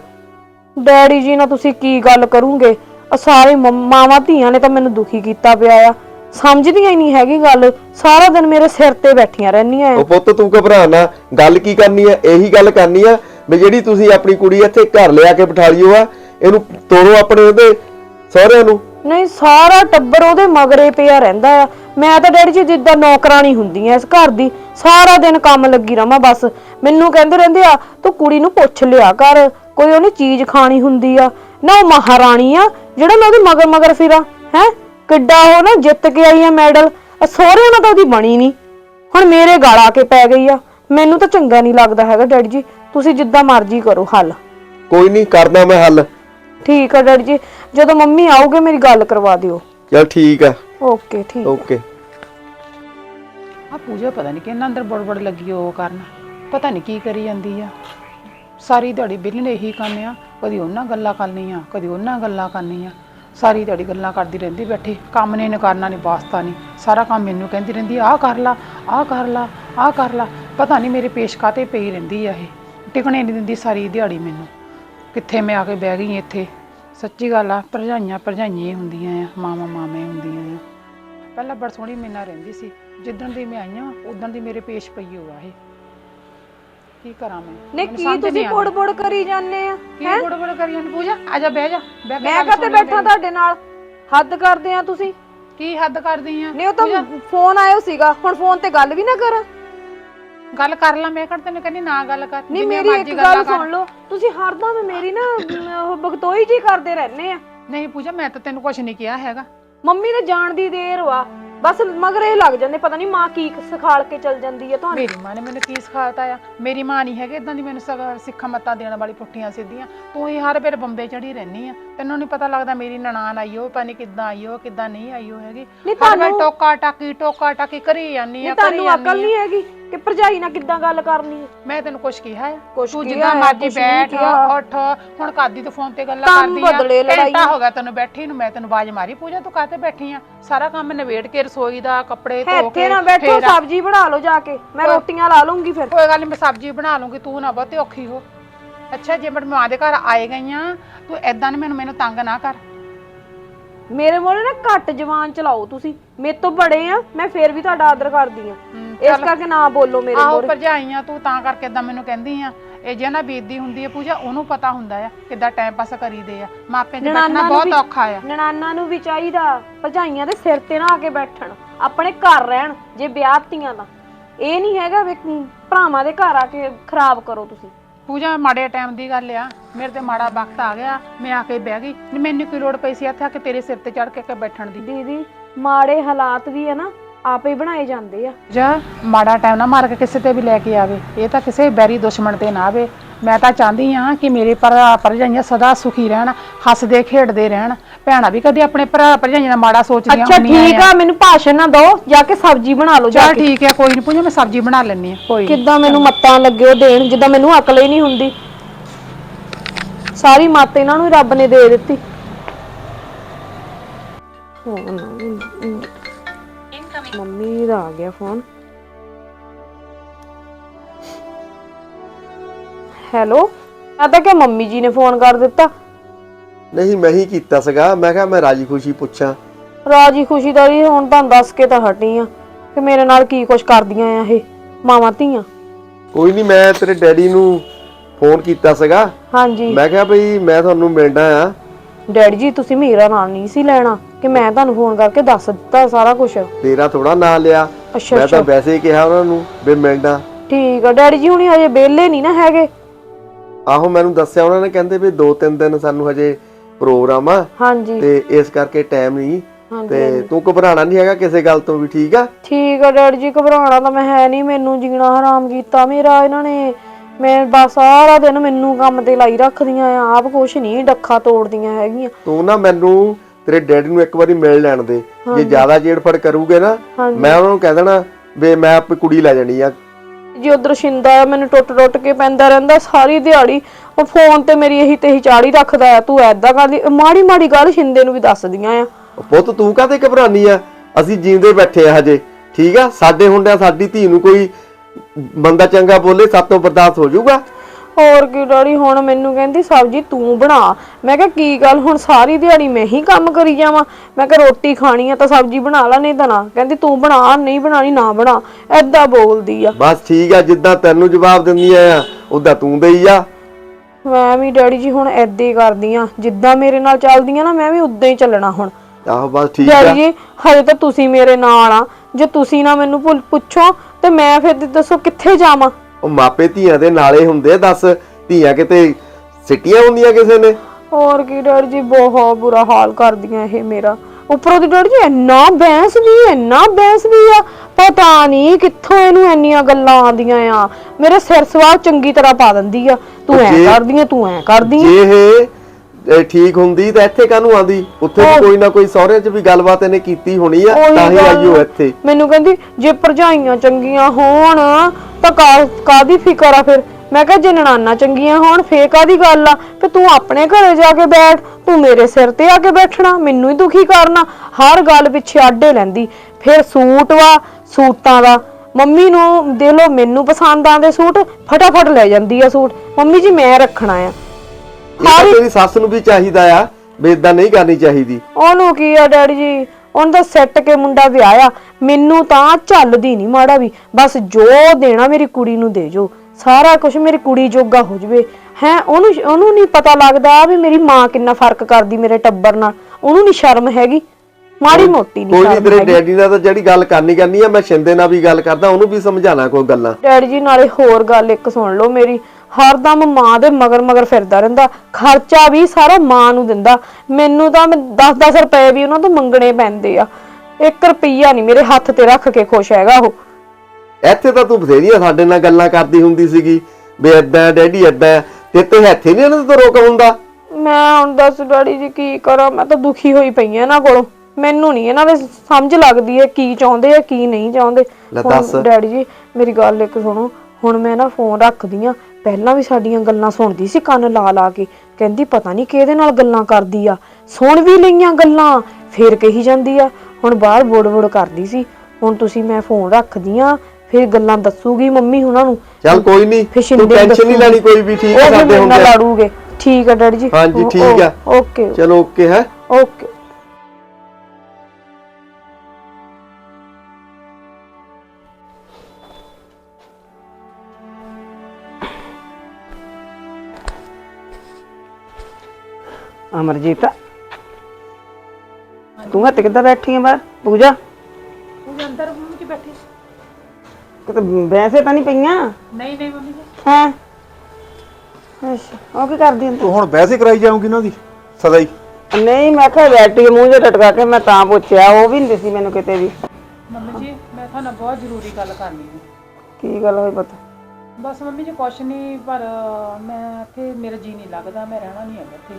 ਡੈਡੀ ਜੀ ਨਾਲ ਤੁਸੀਂ ਕੀ ਗੱਲ ਕਰੋਗੇ? ਆ ਸਾਰੇ ਮਾਵਾਂ ਧੀਆਂ ਨੇ ਤਾਂ ਮੈਨੂੰ ਦੁਖੀ ਕੀਤਾ ਪਿਆ ਆ। ਸਮਝਦੀਆਂ ਹੀ ਨਹੀਂ ਹੈਗੀ ਗੱਲ। ਸਾਰਾ ਦਿਨ ਮੇਰੇ ਸਿਰ ਤੇ ਬੈਠੀਆਂ ਰਹਿੰਦੀਆਂ ਆ। ਉਹ ਪੁੱਤ ਤੂੰ ਘਬਰਾ ਨਾ। ਗੱਲ ਕੀ ਕਰਨੀ ਆ? ਇਹੀ ਗੱਲ ਕਰਨੀ ਆ ਵੀ ਜਿਹੜੀ ਤੁਸੀਂ ਆਪਣੀ ਕੁੜੀ ਇੱਥੇ ਘਰ ਲਿਆ ਕੇ ਬਿਠਾ ਲਿਓ ਆ ਇਹਨੂੰ ਤੋਰੋ ਆਪਣੇ ਉਹਦੇ ਸਹੁਰਿਆਂ ਨੂੰ। ਨਹੀਂ ਸਾਰਾ ਟੱਬਰ ਉਹਦੇ ਮਗਰੇ ਪਿਆ ਰਹਿੰਦਾ ਆ। ਮੈਂ ਤਾਂ ਡੈਡੀ ਜੀ ਜਿੱਦਾਂ ਨੌਕਰਾਨੀ ਹੁੰਦੀ ਐ ਇਸ ਘਰ ਦੀ ਸਾਰਾ ਦਿਨ ਕੰਮ ਲੱਗੀ ਰਵਾਂ ਬਸ। ਮੈਨੂੰ ਕਹਿੰਦੇ ਰਹਿੰਦੇ ਆ ਤੂੰ ਕੁੜੀ ਨੂੰ ਪੁੱਛ ਲਿਆ ਕਰ ਕੋਈ ਉਹਨੇ ਚੀਜ਼ ਖਾਣੀ ਹੁੰਦੀ ਆ। ਨਾ ਉਹ ਮਹਾਰਾਣੀ ਆ ਜਿਹੜਾ ਮੈਂ ਉਹਦੇ ਮਗਰ ਮਗਰ ਫਿਰਾਂ ਹੈ? ਕਿੱਡਾ ਉਹ ਨਾ ਜਿੱਤ ਕੇ ਆਈ ਆ ਮੈਡਲ ਸਹੁਰਿਆਂ ਨਾਲ ਤਾਂ ਉਹਦੀ ਬਣੀ ਨਹੀਂ। ਹੁਣ ਮੇਰੇ ਗਾਲ ਆ ਕੇ ਪੈ ਗਈ ਆ। ਮੈਨੂੰ ਤਾਂ ਚੰਗਾ ਨਹੀਂ ਲੱਗਦਾ ਹੈਗਾ ਡੈਡੀ ਜੀ ਤੁਸੀਂ ਜਿੱਦਾਂ ਮਰਜ਼ੀ ਕਰੋ ਹੱਲ। ਕੋਈ ਨਹੀਂ ਕਰਦਾ ਮੈਂ ਹੱਲ। ਠੀਕ ਆ ਡੈਡੀ ਜੀ। ਜਦੋਂ ਮੰਮੀ ਆਊਗੇ ਮੇਰੀ ਗੱਲ ਕਰਵਾ ਦਿਓ। ਚਲ ਠੀਕ ਆ। ਓਕੇ ਠੀਕ ਓਕੇ। ਆ ਪੂਜਾ ਪਤਾ ਨਹੀਂ ਕਿੰਨਾ ਅੰਦਰ ਬੜਬੜ ਲੱਗੀ ਉਹ ਕਰਨ। ਪਤਾ ਨਹੀਂ ਕੀ ਕਰੀ ਜਾਂਦੀ ਆ। ਸਾਰੀ ਦਿਹਾੜੀ ਬਿੱਲ ਨੇ ਇਹੀ ਕੰਮ ਆ। ਕਦੀ ਉਹਨਾਂ ਗੱਲਾਂ ਕਰਨੀਆਂ ਕਦੀ ਉਹਨਾਂ ਗੱਲਾਂ ਕਰਨੀਆਂ। ਸਾਰੀ ਦਿਹਾੜੀ ਗੱਲਾਂ ਕਰਦੀ ਰਹਿੰਦੀ ਬੈਠੀ। ਕੰਮ ਨੇ ਇਹਨੇ ਕਰਨਾ ਨਹੀਂ ਵਾਸਤਾ ਨਹੀਂ ਸਾਰਾ ਕੰਮ ਮੈਨੂੰ ਕਹਿੰਦੀ ਰਹਿੰਦੀ ਆਹ ਕਰ ਲਾ ਆਹ ਕਰ ਲਾ ਆਹ ਕਰ ਲਾ। ਪਤਾ ਨਹੀਂ ਮੇਰੇ ਪੇਸ਼ ਕਾਤੇ ਪਈ ਰਹਿੰਦੀ ਆ ਇਹ। ਟਿਕਣੇ ਨਹੀਂ ਦਿੰਦੀ ਸਾਰੀ ਦਿਹਾੜੀ ਮੈਨੂੰ। ਕਿੱਥੇ ਮੈਂ ਆ ਕੇ ਬਹਿ ਗਈ ਇੱਥੇ? ਸੱਚੀ ਗੱਲ ਆ ਭਰਜਾਈਆਂ ਭਰਜਾਈਆਂ ਹੀ ਹੁੰਦੀਆਂ ਆ ਮਾਮਾ ਮਾਮੇ ਹੁੰਦੀਆਂ ਆ। ਪਹਿਲਾਂ ਬੜ ਸੋਹਣੀ ਮੇਰੇ ਨਾਲ ਰਹਿੰਦੀ ਸੀ ਜਿੱਦਣ ਦੀ ਮੈਂ ਆਈ ਹਾਂ ਉਦੋਂ ਦੀ ਮੇਰੇ ਪੇਸ਼ ਪਈ ਹੋਆ ਇਹ। ਕੀ ਕਰਾਂ ਮੈਂ? ਨੇ ਮੈਨੂੰ ਕੀ ਸਮਝ ਤੁਸੀਂ ਨਹੀਂ ਬੋੜ ਕਰੀ ਜਾਂਦੇ ਆ? ਕੀ ਬੜ ਬੜ ਕਰੀ ਜਾਂਦੀ? ਪੂਜਾ ਆ ਜਾ ਬਹਿ ਜਾ। ਬਹਿ ਕੇ ਮੈਂ ਗੱਲ ਸੁਣ ਬੈਠਾ। ਤੁਹਾਡੇ ਨਾਲ? ਹੱਦ ਕਰਦੇ ਆ ਤੁਸੀਂ। ਕੀ ਹੱਦ ਕਰਦੀ ਆ? ਨਹੀਂ ਉਹ ਤਾਂ ਫੋਨ ਆਇਓ ਸੀਗਾ ਹੁਣ ਫੋਨ ਤੇ ਗੱਲ ਵੀ ਨਾ ਕਰਾਂ। ਗੱਲ ਕਰ ਲਾ ਮੈਂ ਕਿਹੜਾ ਤੈਨੂੰ ਕਹਿੰਦੀ ਨਾ ਗੱਲ ਕਰ ਨਹੀਂ ਜਿੰਨੀਆਂ ਮੇਰੀ ਇੱਕ ਮਰਜ਼ੀ ਗੱਲ ਗੱਲਾਂ ਕਰ। ਸੁਣ ਲਓ ਤੁਸੀਂ ਹਰਦਮ ਮੇਰੀ ਨਾ ਅਮ, ਉਹ ਬਗਤੋਈ ਜੀ ਕਰਦੇ ਰਹਿੰਦੇ ਆ। ਨਹੀਂ ਪੂਜਾ ਮੈਂ ਤਾਂ ਤੈਨੂੰ ਕੁਝ ਨਹੀਂ ਕਿਹਾ ਹੈਗਾ। ਮੰਮੀ ਨੇ ਜਾਣ ਦੀ ਦੇਰ ਵਾ ਬਸ ਮਗਰੇ ਲੱਗ ਜਾਂਦੇ ਪਤਾ ਨਹੀਂ ਮਾਂ ਕੀ ਸਿਖਾਲ ਕੇ ਚਲ ਜਾਂਦੀ ਹੈ ਤੁਹਾਨੂੰ। ਮੇਰੀ ਮਾਂ ਨੇ ਮੈਨੂੰ ਕੀ ਸਿਖਾਤਾ ਆ? ਮੇਰੀ ਮਾਂ ਨਹੀਂ ਹੈਗੀ ਇਦਾਂ ਦੀ ਮੈਨੂੰ ਸਿੱਖਾਂ ਮੱਤਾਂ ਦੇਣ ਵਾਲੀ ਪੁੱਠੀਆਂ ਸਿੱਧੀਆਂ। ਤੂੰ ਹੀ ਹਰ ਵੇਲੇ ਬੰਬੇ ਚੜੀ ਰਹਿਨੀ ਆ। ਤੈਨੂੰ ਨਹੀਂ ਪਤਾ ਲੱਗਦਾ ਮੇਰੀ ਨਨਾਣ ਆਈ ਉਹ ਪਾਣੀ ਕਿੱਦਾਂ ਆਈ ਉਹ ਕਿੱਦਾਂ ਨਹੀਂ ਆਈ ਉਹ ਹੈਗੀ। ਨਹੀਂ ਹਰ ਵੇਲੇ ਟੋਕਾ ਟਾਕੀ ਟੋਕਾ ਟਾਕੀ ਕਰੀ ਜਾਂਦੀ ਆ ਨਹੀਂ ਕਰੀ ਤੁਹਾਨੂੰ ਅਕਲ ਜਾਂਦੀ ਆ। ਨਹੀਂ ਹੈਗੀ ਕਿ ਭਰਜਾਈ ਨਾਲ ਕਿੱਦਾਂ ਗੱਲ ਕਰਨੀ ਹੈ ਮੈਂ ਤੈਨੂੰ ਕੁਛ ਕਿਹਾ ਹੈ ਕੁਛ ਤੂੰ ਕਿਹਾ ਜਿੱਦਾਂ ਹੈ, ਮਰਜ਼ੀ ਕੁਛ ਨਹੀਂ ਬੈਠ ਕਿਹਾ। ਉੱਠ ਹੁਣ ਕਾਦੀ ਤੋਂ ਫੋਨ ਤੇ ਗੱਲਾਂ ਕੰਮ ਕਰਦੀ ਆ? ਬਦਲੇ ਲੜਾਈ। ਘੰਟਾ ਹੋ ਗਿਆ ਤੈਨੂੰ ਬੈਠੀ ਨੂੰ ਮੈਂ ਤੈਨੂੰ ਬਾਜ ਮਾਰੀ ਪੂਜਾ ਤੂੰ ਕਾਤੇ ਬੈਠੀ ਆ? ਸਾਰਾ ਕੰਮ ਨਵੇੜ ਕੇ ਰਸੋਈ ਦਾ ਕੱਪੜੇ ਧੋ ਇੱਥੇ ਕੇ ਨਾ ਬੈਠੋ ਫੇਰ- ਸਬਜ਼ੀ ਬਣਾ ਲਓ ਜਾ ਕੇ। ਮੈਂ ਰੋਟੀਆਂ ਲਾ ਲੂੰਗੀ ਫਿਰ। ਕੋਈ ਗੱਲ ਨਹੀਂ ਮੈਂ ਸਬਜ਼ੀ ਬਣਾ ਲੂੰਗੀ ਤੂੰ ਨਾ ਬਹੁਤੀ ਔਖੀ ਹੋ। ਅੱਛਾ ਜੇ ਮੈਂ ਮਾਂ ਦੇ ਘਰ ਆਏ ਗਈਆਂ ਤੂੰ ਐਦਾਂ ਨਾ ਮੈਨੂੰ ਮੈਨੂੰ ਤੰਗ ਨਾ ਕਰ। ਮੇਰੇ ਮੋਲੇ ਨਾ ਘੱਟ ਜਵਾਨ ਚਲਾਓ ਤੁਸੀਂ। ਮੇਰੇ ਤੋਂ ਬੜੇ ਆ ਮੈਂ ਫੇਰ ਵੀ ਤੁਹਾਡਾ ਆਦਰ ਕਰਦੀ ਆ। ਹਮ, ਇਸ ਕਰਕੇ ਨਾ ਬੋਲੋ ਮੇਰੇ ਆਹੋ ਮੋਰੇ ਭਰਜਾਈਆਂ ਤੂੰ ਤਾਂ ਕਰਕੇ ਏਦਾਂ ਮੈਨੂੰ ਕਹਿੰਦੀ ਆ। ਇਹ ਜੇ ਨਾ ਬੀਤਦੀ ਹੁੰਦੀ ਹੈ ਪੂਜਾ ਉਹਨੂੰ ਪਤਾ ਹੁੰਦਾ ਆ ਕਿੱਦਾਂ ਟਾਈਮ ਪਾਸ ਕਰੀਦੇ ਆ। ਮਾਪਿਆਂ 'ਚ ਬੈਠਣਾ ਬਹੁਤ ਔਖਾ ਆ। ਨਨਾਨਾ ਨੂੰ ਵੀ ਚਾਹੀਦਾ ਭਰਜਾਈਆਂ ਦੇ ਸਿਰ ਤੇ ਨਾ ਆ ਕੇ ਬੈਠਣ। ਆਪਣੇ ਘਰ ਰਹਿਣ ਜੇ ਵਿਆਹਤੀਆਂ ਤਾਂ ਇਹ ਨਹੀਂ ਹੈਗਾ ਵੀ ਭਰਾਵਾਂ ਦੇ ਘਰ ਆ ਕੇ ਖਰਾਬ ਕਰੋ ਤੁਸੀਂ। ਪੂਜਾ ਮਾੜੇ ਟਾਈਮ ਦੀ ਗੱਲ ਆ। ਮੇਰੇ ਤੇ ਮਾੜਾ ਵਕਤ ਆ ਗਿਆ। ਮੈਂ ਆ ਕੇ ਬਹਿ ਗਈ। ਨੀ ਮੈਨੂੰ ਕੀ ਲੋੜ ਪਈ ਸੀ ਇੱਥੇ ਆ ਕੇ ਤੇਰੇ ਸਿਰ ਤੇ ਚੜ ਕੇ ਕੇ ਬੈਠਣ ਦੀ? ਦੀਦੀ ਮਾੜੇ ਹਾਲਾਤ ਵੀ ਹੈ ਨਾ ਆਪੇ ਬਣਾਏ ਜਾਂਦੇ ਆ। ਜਾਂ ਮਾੜਾ ਟਾਈਮ ਨਾ ਮਾਰ ਕੇ ਕਿਸੇ ਤੇ ਵੀ ਲੈ ਕੇ ਆਵੇ। ਇਹ ਤਾਂ ਕਿਸੇ ਬੈਰੀ ਦੁਸ਼ਮਣ ਤੇ ਨਾ ਆਵੇ। ਮੈਂ ਤਾਂ ਚਾਹੁੰਦੀ ਆ ਕਿ ਮੇਰੇ ਭਰਾ ਭਰਜਾਈਆਂ ਸਦਾ ਸੁਖੀ ਰਹਿਣ ਹੱਸਦੇ ਖੇਡਦੇ ਰਹਿਣ। ਭੈਣਾਂ ਵੀ ਕਦੇ ਆਪਣੇ ਭਰਾ ਭਰਜਾਈਆਂ ਦਾ ਮਾੜਾ ਸੋਚਦੀਆਂ ਅੱਛਾ ਠੀਕ ਆ ਮੈਨੂੰ ਭਾਸ਼ਣ ਨਾ ਦਿਓ ਜਾ ਕੇ ਸਬਜ਼ੀ ਬਣਾ ਲਓ ਜਾ ਚਲ ਕੇ। ਠੀਕ ਹੈ ਕੋਈ ਨਹੀਂ ਪੂਜਾ ਮੈਂ ਸਬਜ਼ੀ ਬਣਾ ਲੈਣੀ ਆ ਕੋਈ ਨੀ। ਕਿੱਦਾਂ ਮੈਨੂੰ ਮੱਤਾਂ ਲੱਗੇ ਉਹ ਦੇਣ ਜਿੱਦਾਂ ਮੈਨੂੰ ਅਕਲ ਹੀ ਨਹੀਂ ਹੁੰਦੀ। ਸਾਰੀ ਮੱਤ ਇਹਨਾਂ ਨੂੰ ਹੀ ਰੱਬ ਨੇ ਦੇ ਦਿੱਤੀ। ਫੋਨ ਮੰਮੀ ਦਾ ਆ ਗਿਆ ਫੋਨ। ਹੈਲੋ ਆ ਤਾਂ ਕਿ ਮੰਮੀ ਜੀ ਨੇ ਫੋਨ ਕਰ ਦਿੱਤਾ। ਨਹੀਂ ਮੈਂ ਹੀ ਕੀਤਾ ਸੀਗਾ। ਮੈਂ ਕਿਹਾ ਮੈਂ ਰਾਜੀ ਖੁਸ਼ੀ ਪੁੱਛਾਂ। ਰਾਜੀ ਖੁਸ਼ੀ ਦਾ ਵੀ ਹੁਣ ਤੁਹਾਨੂੰ ਦੱਸ ਕੇ ਤਾਂ ਹਟੀ ਆ ਕਿ ਮੇਰੇ ਨਾਲ ਕੀ ਕੁਛ ਕਰਦੀਆਂ ਆ ਇਹ ਮਾਵਾਂ ਧੀਆਂ। ਕੋਈ ਨਹੀਂ ਮੈਂ ਤੇਰੇ ਡੈਡੀ ਨੂੰ ਫੋਨ ਕੀਤਾ ਸੀਗਾ। ਹਾਂਜੀ। ਮੈਂ ਕਿਹਾ ਭਈ ਮੈਂ ਤੁਹਾਨੂੰ ਮਿਲਣਾ ਆ। ਡੈਡੀ ਜੀ ਤੁਸੀਂ ਮੇਰਾ ਨਾਂ ਨਹੀਂ ਸੀ ਲੈਣਾ ਕਿ ਮੈਂ ਤੁਹਾਨੂੰ ਫੋਨ ਕਰਕੇ ਦੱਸ ਦਿੱਤਾ ਸਾਰਾ ਕੁਝ ਤੇਰਾ ਥੋੜਾ ਨਾਂ ਲਿਆ। ਅੱਛਾ ਮੈਂ ਤਾਂ ਅੱਛਾ। ਵੈਸੇ ਹੀ ਕਿਹਾ ਉਹਨਾਂ ਨੂੰ ਵੀ ਮਿਲਣਾ। ਠੀਕ ਆ ਡੈਡੀ ਜੀ ਹੁਣੀ ਹਜੇ ਵਿਹਲੇ ਨਹੀਂ ਨਾ ਹੈਗੇ। ਆਹੋ ਮੈਨੂੰ ਦੱਸਿਆ ਉਹਨਾਂ ਨੇ ਕਹਿੰਦੇ ਵੀ ਦੋ ਤਿੰਨ ਦਿਨ ਸਾਨੂੰ ਹਜੇ ਪ੍ਰੋਗਰਾਮ ਆ ਹਾਂਜੀ। ਤੇ ਇਸ ਕਰਕੇ ਟਾਈਮ ਨਹੀਂ। ਤੇ ਤੂੰ ਘਬਰਾਣਾ ਨਹੀਂ ਹੈਗਾ ਕਿਸੇ ਗੱਲ ਤੋਂ ਵੀ ਠੀਕ ਆ? ਠੀਕ ਆ ਡੈਡੀ ਜੀ ਘਬਰਾਉਣਾ ਤਾਂ ਮੈਂ ਹੈ ਨਹੀਂ ਮੈਨੂੰ ਜੀਣਾ ਹਰਾਮ ਕੀਤਾ ਮੇਰਾ ਇਹਨਾਂ ਨੇ। ਮੈਂ ਬਸ ਸਾਰਾ ਦਿਨ ਮੈਨੂੰ ਕੰਮ ਤੇ ਲਾਈ ਰੱਖਦੀਆਂ ਆ ਆਪ ਕੁਛ ਨਹੀਂ ਡੱਖਾ ਤੋੜਦੀਆਂ ਹੈਗੀਆਂ। ਤੂੰ ਨਾ ਮੈਨੂੰ ਤੇਰੇ ਡੈਡੀ ਨੂੰ ਇੱਕ ਵਾਰੀ ਮਿਲ ਲੈਣ ਦੇ। ਜੇ ਜ਼ਿਆਦਾ ਜੇੜਫੜ ਕਰੂਗੇ ਨਾ। ਮੈਂ ਉਹਨਾਂ ਨੂੰ ਕਹਿ ਦੇਣਾ ਵੀ ਮੈਂ ਆਪੇ ਕੁੜੀ ਲੈ ਜਾਣੀ ਆ ਜੀ ਉਧਰ ਸ਼ਿੰਦਾ ਆ, ਮੈਨੂੰ ਟੁੱਟ ਟੁੱਟ ਕੇ ਪੈਂਦਾ ਰਹਿੰਦਾ, ਸਾਰੀ ਦਿਹਾੜੀ ਉਹ ਫੋਨ ਤੇ ਮੇਰੀ ਇਹੀ ਤੇ ਚਾੜੀ ਰੱਖਦਾ ਆ, ਤੂੰ ਐਦਾਂ ਕਰਦੀ ਮਾੜੀ ਮਾੜੀ ਗੱਲ ਸ਼ਿੰਦੇ ਨੂੰ ਵੀ ਦੱਸਦੀਆਂ ਆ। ਪੁੱਤ ਤੂੰ ਕਾਹਤੇ ਘਬਰਾਨੀ ਆ? ਅਸੀਂ ਜੀਂਦੇ ਬੈਠੇ ਆ ਹਜੇ, ਠੀਕ ਆ? ਸਾਡੇ ਹੁੰਦਿਆਂ ਸਾਡੀ ਧੀ ਨੂੰ ਕੋਈ ਬੰਦਾ ਚੰਗਾ ਬੋਲੇ ਸਾਤੋਂ ਬਰਦਾਸ਼ਤ ਹੋ ਜਾਊਗਾ। ਹੋਰ ਕੀ ਡੈਡੀ ਹੁਣ ਮੈਨੂੰ ਕਹਿੰਦੀ ਸਬਜ਼ੀ ਤੂੰ ਬਣਾ। ਮੈਂ ਕਿਹਾ ਕੀ ਗੱਲ ਹੁਣ ਸਾਰੀ ਦਿਹਾੜੀ ਮੈਂ ਹੀ ਕੰਮ ਕਰੀ ਜਾਵਾਂ। ਮੈਂ ਕਿਹਾ ਰੋਟੀ ਖਾਣੀ ਆ ਤਾਂ ਸਬਜ਼ੀ ਬਣਾ ਲੈ ਨਹੀਂ ਤਾਂ ਨਾ। ਕਹਿੰਦੀ ਤੂੰ ਬਣਾ ਨਹੀਂ ਬਣਾਣੀ ਨਾ ਬਣਾ। ਐਦਾਂ ਬੋਲਦੀ ਆ। ਬਸ ਠੀਕ ਆ ਜਿੱਦਾਂ ਤੈਨੂੰ ਜਵਾਬ ਦਿੰਦੀਆਂ ਆ ਉਦਾਂ ਤੂੰ ਦੇਈ ਜਾ ਮੈਂ ਵੀ ਡੈਡੀ ਜੀ ਹੁਣ ਐਦਾਂ ਹੀ ਕਰਦੀ ਆ। ਜਿੱਦਾਂ ਮੇਰੇ ਨਾਲ ਚੱਲਦੀਆਂ ਨਾ ਮੈਂ ਵੀ ਉਦਾਂ ਹੀ ਚੱਲਣਾ ਹੁਣ। ਆਹੋ ਬਸ ਠੀਕ ਡੈਡੀ ਆ। ਜੀ ਹਜੇ ਤਾਂ ਤੁਸੀਂ ਮੇਰੇ ਨਾਲ ਆ। ਜੇ ਤੁਸੀਂ ਨਾ ਮੈਨੂੰ ਭੁੱਲ- ਪੁੱਛੋ ਤੇ ਮੈਂ ਫਿਰ ਦੱਸੋ ਕਿੱਥੇ ਜਾਵਾਂ? ਉਹ ਮਾਪੇ ਧੀਆਂ ਦੇ ਨਾਲੇ ਹੁੰਦੇ ਦੱਸ ਧੀਆਂ ਕਿਤੇ ਸਿੱਟੀਆਂ ਹੁੰਦੀਆਂ ਕਿਸੇ ਨੇ? ਹੋਰ ਕੀ ਡੈਡੀ ਜੀ ਬਹੁਤ ਬੁਰਾ ਹਾਲ ਕਰਦੀਆਂ ਇਹ ਮੇਰਾ। ਉੱਪਰੋਂ ਦੀ ਡੈਡੀ ਜੀ ਇੰਨਾ ਬੈਂਸ ਵੀ ਇੰਨਾ ਬੈਂਸ ਵੀ ਆ। ਪਤਾ ਨਹੀਂ ਕਿੱਥੋਂ ਇਹਨੂੰ ਇੰਨੀਆਂ ਗੱਲਾਂ ਆਉਂਦੀਆਂ ਆ। ਮੇਰੇ ਸਿਰ ਸਵਾਲ ਚੰਗੀ ਤਰ੍ਹਾਂ ਪਾ ਦਿੰਦੀ ਆ। ਤੂੰ ਐ ਜੇ- ਕਰਦੀ ਆ ਤੂੰ ਐ ਕਰਦੀ ਆਂ। ਜੇ ਇਹ ਠੀਕ ਹੁੰਦੀ ਤਾਂ ਇੱਥੇ ਕਾਹਨੂੰ ਆਂਦੀ ਉੱਥੇ ਵੀ ਕੋਈ ਨਾ ਕੋਈ ਸਹੁਰਿਆਂ 'ਚ ਵੀ ਗੱਲਬਾਤ ਇਹਨੇ ਕੀਤੀ ਹੋਣੀ ਆ ਉਹੀ ਤਾਂ ਹੀ ਗੱਲ। ਆਈ ਉਹ ਇੱਥੇ। ਮੈਨੂੰ ਕਹਿੰਦੀ ਜੇ ਭਰਜਾਈਆਂ ਚੰਗੀਆਂ ਹੋਣ ਤਾਂ ਕਾ- ਕਾਦੀ ਫਿਕਰ ਆ ਫਿਰ? ਮੈਂ ਕਿਹਾ ਜੇ ਨਣਾਨਾ ਚੰਗੀਆਂ ਹੋਣ ਫੇਰ ਕਾਦੀ ਗੱਲ ਆ? ਫਿਰ ਤੂੰ ਆਪਣੇ ਘਰੇ ਜਾ ਕੇ ਬੈਠ। ਤੂੰ ਮੇਰੇ ਸਿਰ ਤੇ ਆ ਕੇ ਬੈਠਣਾ ਮੈਨੂੰ ਹੀ ਦੁਖੀ ਕਰਨਾ। ਹਰ ਗੱਲ ਪਿੱਛੇ ਆਡੇ ਲੈਂਦੀ। ਫਿਰ ਸੂਟ ਵਾ ਸੂਟਾਂ ਦਾ। ਮੰਮੀ ਨੂੰ ਦੇ ਲੋ ਮੈਨੂੰ ਪਸੰਦ ਆਂਦੇ ਸੂਟ ਫਟਾਫਟ ਲੈ ਜਾਂਦੀ ਆ ਸੂਟ। ਮੰਮੀ ਜੀ ਮੈਂ ਰੱਖਣਾ ਆ। ਇਹ ਤਾਂ ਤੇਰੀ ਸੱਸ ਨੂੰ ਵੀ ਚਾਹੀਦਾ ਆ ਵੀ ਇਦਾਂ ਨਹੀਂ ਕਰਨੀ ਚਾਹੀਦੀ। ਉਹਨੂੰ ਕੀ ਆ ਡੈਡੀ ਜੀ? ਉਹਨੂੰ ਤਾਂ ਸੈੱਟ ਕੇ ਮੁੰਡਾ ਵਿਆਹਿਆ। ਮੈਨੂੰ ਤਾਂ ਝੱਲਦੀ ਨਹੀਂ ਮਾੜਾ ਵੀ। ਬਸ ਜੋ ਦੇਣਾ ਮੇਰੀ ਕੁੜੀ ਨੂੰ ਦੇ ਜੋ। ਸਾਰਾ ਕੁਝ ਮੇਰੀ ਕੁੜੀ ਜੋਗਾ ਹੋ ਜਵੇ। ਹੈ ਉਹਨੂੰ ਉਹਨੂੰ ਨਹੀਂ ਪਤਾ ਲੱਗਦਾ ਵੀ ਮੇਰੀ ਮਾਂ ਕਿੰਨਾ ਫ਼ਰਕ ਕਰਦੀ ਮੇਰੇ ਟੱਬਰ ਨਾਲ। ਉਹਨੂੰ ਨਹੀਂ ਸ਼ਰਮ ਹੈਗੀ। ਮਾੜੀ ਮੋਟੀ ਨਹੀਂ ਕੋਈ ਨਹੀਂ ਤੇਰੇ ਡੈਡੀ ਨਾਲ ਤਾਂ ਜਿਹੜੀ ਗੱਲ ਕਰਨੀ ਕਰਨੀ ਆ ਮੈਂ ਸ਼ਿੰਦੇ ਨਾਲ ਵੀ ਗੱਲ ਕਰਦਾ ਉਹਨੂੰ ਵੀ ਸਮਝਾਣਾ ਕੋਈ ਗੱਲਾਂ। ਡੈਡੀ ਜੀ ਨਾਲੇ ਹੋਰ ਗੱਲ ਇੱਕ ਸੁਣ ਲਓ ਮੇਰੀ। ਹਰਦਮ ਮਾਂ ਦੇ ਮਗਰ ਮਗਰ ਫਿਰਦਾ ਰਹਿੰਦਾ ਖਰਚਾ ਵੀ ਸਾਰਾ ਮਾਂ ਨੂੰ ਦਿੰਦਾ। ਮੈਨੂੰ ਤਾਂ 10-10 ਰੁਪਏ ਵੀ ਉਹਨਾਂ ਤੋਂ ਮੰਗਣੇ ਪੈਂਦੇ ਆ। 1 ਰੁਪਈਆ ਨਹੀਂ ਮੇਰੇ ਹੱਥ ਤੇ ਰੱਖ ਕੇ ਖੁਸ਼ ਹੈਗਾ ਉਹ। ਇੱਥੇ ਤਾਂ ਤੂੰ ਬਥੇਰੀਆਂ ਸਾਡੇ ਨਾਲ ਗੱਲਾਂ ਕਰਦੀ ਹੁੰਦੀ ਸੀਗੀ ਵੀ ਏਦਾਂ ਡੈਡੀ ਏਦਾਂ ਤੇ ਤੇ ਇੱਥੇ ਨਹੀਂ ਇਹਨਾਂ ਤੋਂ ਰੋਕ ਹੁੰਦਾ? ਮੈਂ ਹੁਣ ਦੱਸ ਡੈਡੀ ਜੀ ਕੀ ਕਰਾਂ ਮੈਂ ਤਾਂ ਦੁਖੀ ਹੋਈ ਪਈ ਆ ਇਹਨਾਂ ਕੋਲੋਂ। ਮੈਨੂੰ ਨਹੀਂ ਇਹਨਾਂ ਦੇ ਸਮਝ ਲੱਗਦੀ ਹੈ ਕੀ ਚਾਹੁੰਦੇ ਆ ਕੀ ਨਹੀਂ ਚਾਹੁੰਦੇ। ਲੈ ਹੁਣ ਦੱਸ। ਡੈਡੀ ਜੀ ਮੇਰੀ ਗੱਲ ਇੱਕ ਸੁਣੋ ਹੁਣ ਮੈਂ ਨਾ ਫੋਨ ਰੱਖਦੀ ਆ। ਪਹਿਲਾਂ ਵੀ ਸਾਡੀਆਂ ਗੱਲਾਂ ਸੁਣਦੀ ਸੀ ਕੰਨ ਲਾ ਲਾ ਕੇ। ਕਹਿੰਦੀ ਪਤਾ ਨਹੀਂ ਕਿਹਦੇ ਨਾਲ ਗੱਲਾਂ ਕਰਦੀ ਆ। ਸੁਣ ਵੀ ਲਈਆਂ ਗੱਲਾਂ ਫੇਰ ਕਹੀ ਜਾਂਦੀ ਆ। ਹੁਣ ਬਾਹਰ ਬੋੜ-ਬੋੜ ਕਰਦੀ ਸੀ। ਹੁਣ ਤੁਸੀਂ ਮੈਂ ਫੋਨ ਰੱਖਦੀ ਆ ਫਿਰ ਗੱਲਾਂ ਦੱਸੂਗੀ ਮੰਮੀ ਉਹਨਾਂ ਨੂੰ। ਚੱਲ ਕੋਈ ਨਹੀਂ ਤੂੰ ਟੈਨਸ਼ਨ ਨਹੀਂ। ਲੈਣੀ ਕੋਈ ਵੀ ਠੀਕ ਆ ਸਾਡੇ ਹੁੰਦੇ ਲੜੂਗੇ। ਠੀਕ ਆ ਡੈਡੀ ਜੀ। ਹਾਂਜੀ ਠੀਕ ਆ। ਓਕੇ। ਚਲੋ ਓਕੇ ਹੈ। ਓਕੇ। ਅਮਰਜੀਤ ਤੂੰ ਹੱਥ ਕਿੱਦਾਂ ਬੈਠੀ ਆ ਬਾਹਰ? ਪੂਜਾ? ਉਹ ਅੰਦਰ ਮੰਮੀ ਜੀ ਬੈਠੀ ਕਿਤੇ ਵੈਸੇ ਤਾਂ ਨਹੀਂ ਪਈਆਂ? ਨਹੀਂ ਨਹੀਂ ਮੰਮੀ ਜੀ। ਹਾਂ? ਅੱਛਾ ਉਹ ਕੀ ਕਰਦੀ ਹੁੰਦੀ? ਤੂੰ ਹੁਣ ਵੈਸੇ ਕਰਾਈ ਜਾਊਂਗੀ ਨਾ ਉਹਦੀ ਸਦਾ ਹੀ। ਨਹੀਂ ਮੈਂ ਕਿਹਾ ਬੈਠੀ ਮੂੰਹ ਜਿਹਾ ਟਟਕਾ ਕੇ ਮੈਂ ਤਾਂ ਪੁੱਛਿਆ ਉਹ ਵੀ ਨਹੀਂ ਸੀ ਮੈਨੂੰ ਕਿਤੇ ਵੀ। ਮੰਮੀ ਜੀ ਮੈਂ ਤੁਹਾਨੂੰ ਬਹੁਤ ਜ਼ਰੂਰੀ ਗੱਲ ਕਰਨੀ ਹੈ ਕੀ ਗੱਲ ਹੋਈ ਪਤਾ? ਬਸ ਮੰਮੀ ਜੀ ਕੁਛ ਨਹੀਂ ਪਰ ਮੈਂ ਇੱਥੇ ਮੇਰਾ ਜੀ ਨਹੀਂ ਲੱਗਦਾ ਮੈਂ ਰਹਿਣਾ ਨਹੀਂ ਹੈਗਾ ਇੱਥੇ।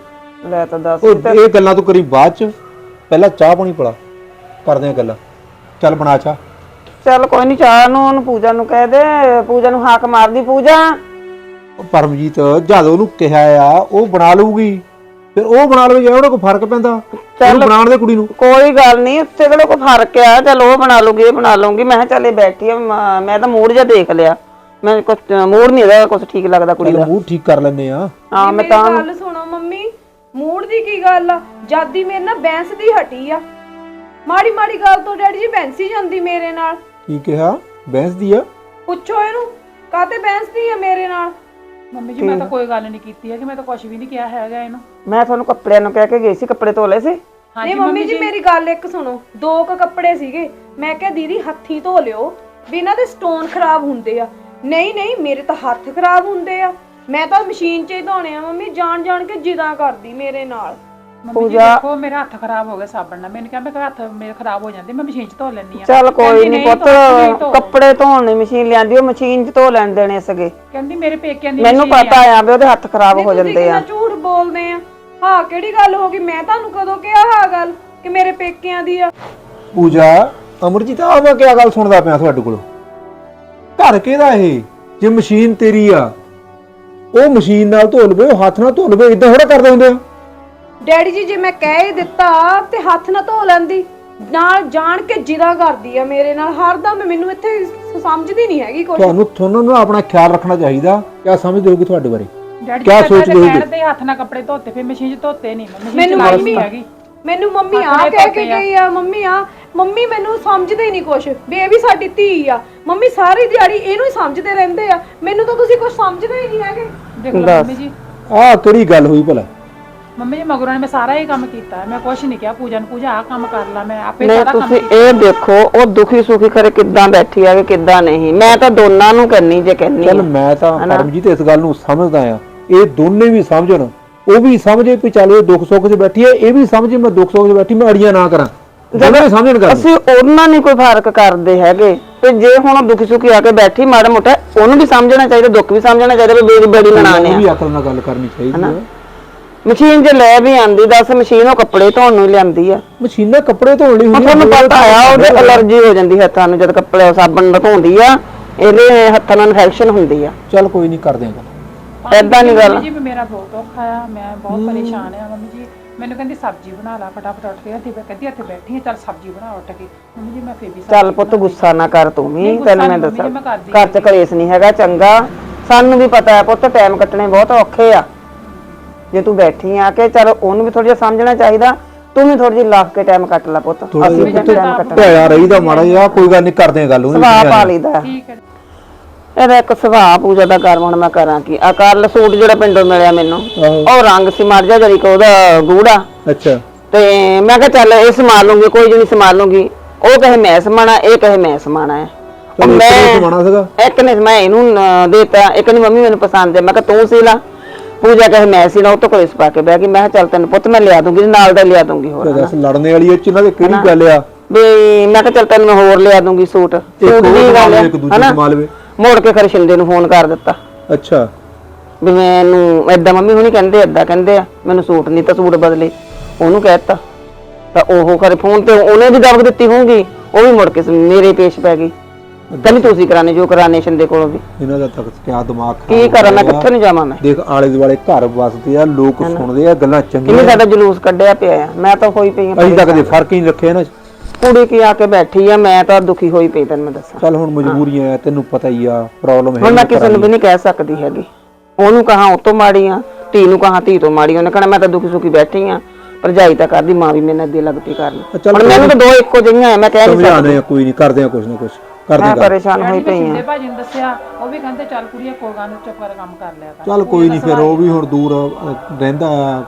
ਲੈ ਤਾਂ ਦੱਸ ਉਹ ਇਹ ਗੱਲਾਂ ਤੂੰ ਕਰੀ ਬਾਅਦ ਚ। ਪਹਿਲਾਂ ਚਾਹ ਪਾਣੀ ਪਿਲਾ। ਕਰਦੇ ਆ ਗੱਲਾਂ। ਚੱਲ ਬਣਾ ਚਾਹ। ਚੱਲ ਕੋਈ ਨਹੀਂ ਚਾਹ ਨੂੰ ਉਹਨੂੰ ਪੂਜਾ ਨੂੰ ਕਹਿ ਦੇ। ਪੂਜਾ ਨੂੰ ਹਾਕ ਮਾਰਦੀ ਪੂਜਾ। ਉਹ ਪਰਮਜੀਤ ਜਦ ਉਹਨੂੰ ਕਿਹਾ ਆ ਉਹ ਬਣਾ ਲਊਗੀ। ਫਿਰ ਉਹ ਬਣਾ ਲਵੇ ਜੇ ਉਹਦਾ ਕੋਈ ਫ਼ਰਕ ਪੈਂਦਾ? ਉਹਨੂੰ ਬਣਾਉਣ ਦੇ ਕੁੜੀ ਨੂੰ। ਕੋਈ ਗੱਲ ਨਹੀਂ ਉੱਤੇ ਕੋਈ ਫ਼ਰਕ ਆ? ਚਲ ਉਹ ਬਣਾ ਲੂਗੀ ਇਹ ਬਣਾ ਲੂੰਗੀ ਮੈਂ ਕਿਹਾ ਚੱਲ ਇਹ ਬੈਠੀ ਆ ਮ- ਤਾਂ ਮੂਡ ਜਿਹਾ ਦੇਖ ਲਿਆ। ਮੈਂ ਕੁਝ ਮੂਡ ਨਹੀਂ ਇਹਦਾ ਕੁਝ ਠੀਕ ਲੱਗਦਾ ਕੁੜੀ ਦਾ। ਮੂਡ ਠੀਕ ਕਰ ਲੈਨੇ ਆ। ਹਾਂ ਮੈਂ ਤਾਂ ਗੱਲ ਸੁਣੋ ਮੰਮੀ। ਮੂਡ ਦੀ ਕੀ ਗੱਲ ਆ? ਜਾਦੀ ਮੇਰੇ ਨਾਲ ਬੈਂਸ ਦੀ ਹਟੀ ਆ। ਮਾੜੀ ਮਾੜੀ ਗੱਲ ਤੋਂ ਡੈਡੀ ਜੀ ਬੈਂਸੀ ਜਾਂਦੀ ਮੇਰੇ ਨਾਲ। ਕੀ ਕਿਹਾ? ਬਹਿਸ ਦੀ ਆ? ਪੁੱਛੋ ਇਹਨੂੰ ਕਾਤੇ ਬੈਂਸ ਦੀ ਆ ਮੇਰੇ ਨਾਲ? ਮੰਮੀ ਜੀ ਮੈਂ ਤਾਂ ਕੋਈ ਗੱਲ ਨਹੀਂ ਕੀਤੀ ਹੈ ਕਿ ਮੈਂ ਤਾਂ ਕੁਝ ਵੀ ਨਹੀਂ ਕਿਹਾ ਹੈਗਾ ਇਹਨੂੰ। ਮੈਂ ਤੁਹਾਨੂੰ ਕੱਪੜਿਆਂ ਨੂੰ ਕਹਿ ਕੇ ਗਈ ਸੀ ਕੱਪੜੇ ਧੋ ਲਏ ਸੀ। ਨਹੀਂ ਮੰਮੀ ਜੀ ਮੇਰੀ ਗੱਲ ਇੱਕ ਸੁਣੋ। ਦੋ ਕ ਕੱਪੜੇ ਸੀਗੇ। ਮੈਂ ਕਿਹਾ ਦੀਦੀ ਹੱਥੀ ਧੋ ਲਿਓ। ਵੀ ਇਹਨਾਂ ਦੇ ਸਟੋਨ ਖਰਾਬ ਹੁੰਦੇ ਆ। ਨਹੀਂ ਨਹੀਂ ਮੇਰੇ ਤਾਂ ਹੱਥ ਖਰਾਬ ਹੁੰਦੇ ਆ। ਮੈਂ ਤਾਂ ਮਸ਼ੀਨ 'ਚ ਹੀ ਧੋਣੇ ਆ ਮੰਮੀ ਜਾਣ ਜਾਣ ਕੇ ਜਿਦਾਂ ਕਰਦੀ ਮੇਰੇ ਨਾਲ। ਮੰਮੀ ਜੀ ਦੇਖੋ ਮੇਰੇ ਹੱਥ ਖਰਾਬ ਹੋ ਗਏ ਸਾਬਣ ਨਾਲ। ਮੈਨੂੰ ਕਿਹਾ ਮੈਂ ਕਿਹਾ ਹੱਥ ਮੇਰੇ ਖਰਾਬ ਹੋ ਜਾਂਦੇ ਮੈਂ ਮਸ਼ੀਨ 'ਚ ਧੋ ਲੈਣੀ ਆ ਚੱਲ ਕੋਈ ਨਹੀਂ ਪੁੱਤ। ਕੱਪੜੇ ਧੋਣ ਦੀ ਮਸ਼ੀਨ ਲਿਆਂਦੀ ਉਹ ਮਸ਼ੀਨ 'ਚ ਧੋ ਲੈਣ ਦੇਣੇ ਸਗੇ। ਕਹਿੰਦੀ ਮੇਰੇ ਪੇਕਿਆਂ ਦੀ ਮੈਨੂੰ ਮਸ਼ੀਨ ਪਤਾ ਆ ਵੀ ਉਹਦੇ ਹੱਥ ਖਰਾਬ ਹੋ ਜਾਂਦੇ ਆ। ਝੂਠ ਬੋਲਦੇ ਆ। ਹਾਂ ਕਿਹੜੀ ਗੱਲ ਹੋ ਗਈ? ਮੈਂ ਤੁਹਾਨੂੰ ਕਦੋਂ ਕਿਹਾ ਹਾਂ ਗੱਲ ਕਿ ਮੇਰੇ ਪੇਕਿਆਂ ਦੀ ਆ? ਪੂਜਾ ਅਮਰਜੀਤ ਆ ਮੈਂ ਕਿਆ ਗੱਲ ਸੁਣਦਾ ਪਿਆ ਤੁਹਾਡੇ ਕੋਲੋਂ? ਘਰ ਕਿਹਦਾ ਇਹ? ਜੇ ਮਸ਼ੀਨ ਤੇਰੀ ਆ ਉਹ ਮਸ਼ੀਨ ਨਾਲ ਧੋ ਲਵੇ ਉਹ ਹੱਥ ਨਾਲ ਧੋ ਲਵੇ ਇਦਾਂ ਥੋੜਾ ਕਰਦੇ ਹੁੰਦੇ ਆ ਡੈਡੀ ਜੀ ਜੇ ਮੈਂ ਕਹਿ ਹੀ ਦਿੱਤਾ ਤੇ ਹੱਥ ਨਾ ਧੋ ਲੈਂਦੀ ਨਾਲ ਜਾਣ ਕੇ ਜਿਦਾ ਕਰਦੀ ਆ ਮੇਰੇ ਨਾਲ ਹਰਦਮ ਮੈਨੂੰ ਇੱਥੇ ਸਮਝਦੀ ਨਹੀਂ ਹੈਗੀ ਕੁਝ ਤੁਹਾਨੂੰ ਤੁਹਾਨੂੰ ਨਾ ਆਪਣਾ ਖਿਆਲ ਰੱਖਣਾ ਚਾਹੀਦਾ ਕਿਆ ਸਮਝਦੇ ਹੋਗੇ ਤੁਹਾਡੇ ਬਾਰੇ ਡੈਡੀ ਕਿਆ ਜੀ ਸੋਚਦੇ ਹੋਗੇ? ਕਹਿਣ ਦੇ ਹੱਥ ਨਾਲ ਕੱਪੜੇ ਧੋਤੇ ਫਿਰ ਮਸ਼ੀਨ 'ਚ ਧੋਤੇ ਨਹੀਂ ਮਸ਼ੀਨ ਮੈਨੂੰ ਚਲਾਈ ਮੰਮੀ ਨਹੀਂ ਹੈਗੀ ਮੈਨੂੰ ਮੰਮੀ ਆ ਕਹਿ ਕੇ ਆ। ਗਈ ਆ ਮੰਮੀ ਆ ਮੰਮੀ ਮੈਨੂੰ ਸਮਝਦੇ ਹੀ ਨਹੀਂ ਕੁਛ। ਵੀ ਇਹ ਵੀ ਸਾਡੀ ਧੀ ਆ। ਮੰਮੀ ਸਾਰੀ ਦਿਹਾੜੀ ਇਹਨੂੰ ਹੀ ਸਮਝਦੇ ਰਹਿੰਦੇ ਆ। ਮੈਨੂੰ ਤਾਂ ਤੁਸੀਂ ਕੁਝ ਸਮਝਦੇ ਹੀ ਨਹੀਂ ਹੈਗੇ। ਦੇਖ ਲਓ ਮੰਮੀ ਜੀ। ਆਹ ਕਿਹੜੀ ਗੱਲ ਹੋਈ ਭਲਾ? ਮੰਮੀ ਜੀ ਮਗਰੋਂ ਨੇ ਮੈਂ ਸਾਰਾ ਇਹ ਕੰਮ ਕੀਤਾ। ਮੈਂ ਕੁਛ ਨਹੀਂ ਕਿਹਾ। ਪੂਜਾ ਨੂੰ ਪੂਜਾ ਆ ਕੰਮ ਕਰ ਲਾ। ਮੈਂ ਆਪੇ ਨਹੀਂ ਸਾਰਾ ਕੰਮ ਤੁਸੀਂ ਇਹ ਦੇਖੋ ਉਹ ਦੁਖੀ ਸੁਖੀ ਖਰੇ ਕਿੱਦਾਂ ਬੈਠੀ ਆ ਕਿ ਕਿੱਦਾਂ ਨਹੀਂ। ਮੈਂ ਤਾਂ ਦੋਨਾਂ ਨੂੰ ਕਰਨੀ ਜੇ ਕਹਿੰਨੀ ਚਲ। ਮੈਂ ਤਾਂ ਪਰਮਜੀਤ ਇਸ ਗੱਲ ਨੂੰ ਸਮਝਦਾ ਆ। ਇਹ ਦੋਨੇ ਵੀ ਸਮਝਣ। ਉਹ ਵੀ ਸਮਝੇ ਵੀ ਚੱਲ ਇਹ ਦੁੱਖ ਸੁੱਖ 'ਚ ਬੈਠੀ ਹੈ ਇਹ ਵੀ ਸਮਝੇ ਮੈਂ ਦੁੱਖ ਸੁੱਖ 'ਚ ਬੈਠੀ ਮੈਂ ਅੜੀਆਂ ਨਾ ਕਰਾਂ। ਸਮਝਣ ਅਸੀਂ ਉਹਨਾਂ ਨਹੀਂ ਕੋਈ ਫ਼ਰਕ ਕਰਦੇ ਹੈਗੇ। ਤੇ ਜੇ ਹੁਣ ਦੁਖੀ ਸੁਖੀ ਆ ਕੇ ਬੈਠੀ ਮਾੜਾ ਮੋਟਾ ਉਹਨੂੰ ਵੀ ਸਮਝਣਾ ਚਾਹੀਦਾ ਦੁੱਖ ਵੀ ਸਮਝਣਾ ਚਾਹੀਦਾ ਵੀ ਮੇਰੀ ਬੜੀ ਉਹ ਆ। ਵੀ ਅਕਲ ਨਾਲ ਗੱਲ ਕਰਨੀ ਚਾਹੀਦੀ ਹੈ ਮਸ਼ੀਨ ਜੇ ਲੈ ਵੀ ਆਂਦੀ ਦੱਸ ਮਸ਼ੀਨ ਉਹ ਕੱਪੜੇ ਧੋਣ ਨੂੰ ਹੀ ਲਿਆਂਦੀ ਆ। ਮਸ਼ੀਨਾਂ ਕੱਪੜੇ ਧੋਣ ਲਈ ਹੁਣ ਤੁਹਾਨੂੰ ਪਤਾ ਆ ਉਹਦੇ ਅਲਰਜੀ ਹੋ ਜਾਂਦੀ ਹੱਥਾਂ ਨੂੰ ਜਦ ਕੱਪੜੇ ਸਾਬਣ ਨਾਲ ਧੋਂਦੀ ਆ ਇਹਦੇ ਹੱਥਾਂ ਨਾਲ ਇਨਫੈਕਸ਼ਨ ਹੁੰਦੀ ਆ। ਚੱਲ ਕੋਈ ਨਹੀਂ ਕਰਦੇ ਆ ਗੱਲ। ਏਦਾਂ ਨੀ ਗੱਲ। ਜੀ ਮੇਰਾ ਬਹੁਤ ਔਖਾ ਆ ਮੈਂ ਬਹੁਤ ਪਰੇਸ਼ਾਨ ਆ ਮੰਮੀ ਜੀ। ਮੈਨੂੰ ਕਹਿੰਦੀ ਸਬਜ਼ੀ ਬਣਾ ਲਾ ਫਟਾਫਟ ਉੱਠ ਕੇ। ਹੱਥੀ ਕਹਿੰਦੀ ਇੱਥੇ ਬੈਠੀ ਆ ਚੱਲ ਸਬਜ਼ੀ ਬਣਾ ਉੱਠ ਕੇ। ਮੰਮੀ ਜੀ ਮੈਂ ਫੇਰ ਵੀ ਚੱਲ ਪੁੱਤ ਗੁੱਸਾ ਨਾ ਕਰ ਤੂੰ ਵੀ। ਨਹੀਂ, ਤੈਨੂੰ ਮੈਂ ਮੰਮੀ ਦੱਸਾਂ। ਜੀ, ਮੈਂ ਕਰਦੀ ਘਰ 'ਚ ਕਲੇਸ਼ ਨਹੀਂ ਹੈਗਾ ਚੰਗਾ। ਸਾਨੂੰ ਵੀ ਪਤਾ ਹੈ ਪੁੱਤ ਟਾਈਮ ਕੱਟਣੇ ਬਹੁਤ ਔਖੇ ਆ। ਜੇ ਤੂੰ ਬੈਠੀ ਆ ਕੇ ਚਲ ਉਹਨੂੰ ਵੀ ਥੋੜਾ ਜਿਹਾ ਸਮਝਣਾ ਚਾਹੀਦਾ। ਤੂੰ ਵੀ ਥੋੜੀ ਜਿਹੀ ਲਾਖ ਕੇ ਟਾਈਮ ਕੱਟ ਲੈ ਪੁੱਤ। ਥੋੜਾ ਅਸੀਂ ਵੀ ਜਿਹਾ ਟਾਈਮ ਕੱਟਣਾ। ਭਿਆ ਰਹੀਦਾ ਮਾੜਾ ਜਿਹਾ ਕੋਈ ਗੱਲ ਨਹੀਂ ਕਰਦੇ ਗੱਲ ਉਹਦੀ ਸੁਭਾਅ ਪਾ ਲਈਦਾ। ਠੀਕ ਹੈ। ਇਹਦਾ ਇੱਕ ਸੁਭਾਅ ਪੂਜਾ ਦਾ ਕਰ ਹੁਣ ਮੈਂ ਕਰਾਂ ਕੀ। ਆ ਸੂਟ ਜਿਹੜਾ ਪਿੰਡੋਂ ਮਿਲਿਆ ਮੈਨੂੰ ਆਹੋ। ਉਹ ਰੰਗ ਸੀ ਮਰ ਜਾ ਜਰੀ ਕੋ ਉਹਦਾ ਗੂੜਾ। ਅੱਛਾ। ਤੇ ਮੈਂ ਕਿਹਾ ਚੱਲ ਇਹ ਸੰਭਾਲ ਲੂੰਗੀ ਕੋਈ ਨਹੀਂ ਸੰਭਾਲ ਲੂੰਗੀ ਉਹ ਕਹੇ ਮੈਂ ਸਮਾਣਾ ਇਹ ਕਹੇ ਮੈਂ ਸਮਾਣਾ ਹੈ। ਉਹ ਚਲੋ ਸਮਾਣਾ ਸੀਗਾ? ਇੱਕ ਨੇ ਮੈਂ ਇਹਨੂੰ ਅਹ, ਦੇਤਾ ਇੱਕ ਨੇ ਮੰਮੀ ਮੈਨੂੰ ਪਸੰਦ ਹੈ ਮੈਂ ਕਿਹਾ ਤੂੰ ਸੀ ਲਾ। ਪੂਜਾ ਕਹੇ ਮੈਂ ਸੀ ਲਾ ਉਹ ਤੋਂ ਕੋਈ ਪਾ ਕੇ ਬਹਿ ਗਈ ਮੈਂ ਕਿਹਾ ਚੱਲ ਤੈਨੂੰ ਪੁੱਤ ਮੈਂ ਲਿਆ ਦੂੰਗੀ ਨਾਲ ਦਾ ਲਿਆ ਦੂੰਗੀ ਹੋਰ ਤੇ ਦੱਸ ਲੜਨੇ ਵਾਲੀ ਇਹ ਚ ਇਹਨਾਂ ਦੇ ਕਿਹੜੀ ਗੱਲ ਆ? ਵੀ ਮੈਂ ਕਿਹਾ ਚੱਲ ਤੈਨੂੰ ਮੈਂ ਹੋਰ ਲਿਆ ਦੂੰਗੀ ਸੂਟ। ਸੂਟ ਦੀ ਗੱਲ ਹੈ ਇੱਕ ਦੂਜੇ ਹਨਾ? ਮੋੜ ਕੇ ਖਰੇ ਸ਼ਿੰਦੇ ਨੂੰ ਫੋਨ ਕਰ ਦਿੱਤਾ। ਅੱਛਾ। ਵੀ ਮੈਨੂੰ ਏਦਾਂ ਮੰਮੀ ਹੁਣੀ ਕਹਿੰਦੇ ਏਦਾਂ ਕਹਿੰਦੇ ਆ ਮੈਨੂੰ ਸੂਟ ਨਹੀਂ ਤਾਂ ਸੂਟ ਬਦਲੇ। ਉਹਨੂੰ ਕਹਿਤਾ ਤਾਂ ਉਹ ਖਰੇ ਫੋਨ ਤੇ ਉਹਨੇ ਵੀ ਦਬਕ ਦਿੱਤੀ ਹੋਊਗੀ ਉਹ ਵੀ ਮੁੜ ਕੇ ਮੇਰੇ ਪੇਸ਼ ਪੈ ਗਈ। ਕਹਿੰਦੀ ਤੁਸੀਂ ਕਰਾਣੇ ਜੋ ਕਰਾਣੇ ਸ਼ਿੰਦੇ ਕੋਲੋਂ ਵੀ। ਇਹਨਾਂ ਦਾ ਤੱਕ ਕਿਆ ਦਿਮਾਗ ਕੀ ਖਰਾਬ ਕਰਾਂ ਮੈਂ ਹੋਇਆ। ਕਿੱਥੇ ਨੂੰ ਜਾਵਾਂ ਮੈਂ? ਦੇਖ ਆਲੇ ਦੁਆਲੇ ਘਰ ਵਸਦੇ ਆ ਲੋਕ ਸੁਣਦੇ ਆ ਗੱਲਾਂ ਕਿੰਨੀ ਚੰਗੀਆਂ ਜ਼ਿਆਦਾ ਜਲੂਸ ਕੱਢਿਆ ਪਿਆ ਆ। ਮੈਂ ਤਾਂ ਹੋਈ ਪਈ ਆ ਅਸੀਂ ਤਾਂ ਕਦੇ ਫ਼ਰਕ ਹੀ ਨਹੀਂ ਰੱਖਿਆ ਨਾ। ਕੁੜੀ ਕੀ ਆ ਕੇ ਬੈਠੀ ਆ ਮੈਂ ਤਾਂ ਦੁਖੀ ਹੋਈ ਪਈ ਤੈਨੂੰ ਮੈਂ ਦੱਸਾਂ। ਚੱਲ ਹੁਣ ਮਜਬੂਰੀਆਂ ਆ ਤੈਨੂੰ ਪਤਾ ਹੀ ਆ ਪ੍ਰੋਬਲਮ ਹੈ ਹੁਣ ਮੈਂ ਕਿਸੇ ਨੂੰ ਵੀ ਨਹੀਂ ਕਹਿ ਸਕਦੀ ਹੈਗੀ। ਉਹਨੂੰ ਕਹਾ ਉਹ ਤੋਂ ਮਾੜੀ ਆ ਧੀ ਨੂੰ ਕਹਾ ਧੀ ਤੋਂ ਮਾੜੀ ਉਹਨੇ ਕਹਣਾ ਮੈਂ ਤਾਂ ਦੁਖੀ ਸੁਖੀ ਬੈਠੀ ਆ ਭਰਜਾਈ ਤਾਂ ਕਰਦੀ ਮਾਂ ਵੀ ਮੇਰੇ ਨਾਲ ਅੱਗੇ ਲੱਗਦੀ ਕਰਨ ਚੱਲ ਹੁਣ ਮੈਨੂੰ ਤਾਂ ਦੋ ਇੱਕੋ ਜਿਹੀਆਂ ਆ ਮੈਂ ਕਹਿ ਨਹੀਂ ਸਕਦੀ। ਆ ਕੋਈ ਨਹੀਂ ਕਰਦੇ ਆ ਕੁਛ ਨਾ ਕੁਛ ਕਰਦੇ ਮੈਂ। ਪਰੇਸ਼ਾਨ ਹੋਈ ਪਈ ਆ। ਭਾਜੀ ਨੂੰ ਦੱਸਿਆ ਉਹ ਵੀ ਕਹਿੰਦੇ ਚੱਲ ਕੁੜੀਏ ਕੋਈ ਗੱਲ ਨੀ, ਚੁੱਪ ਕਰ ਕੰਮ ਕਰ ਲਿਆ ਕਰ। ਚੱਲ ਕੋਈ ਨਹੀਂ ਫਿਰ ਉਹ ਵੀ ਹੁਣ ਦੂਰ ਅ, ਰਹਿੰਦਾ ਆ,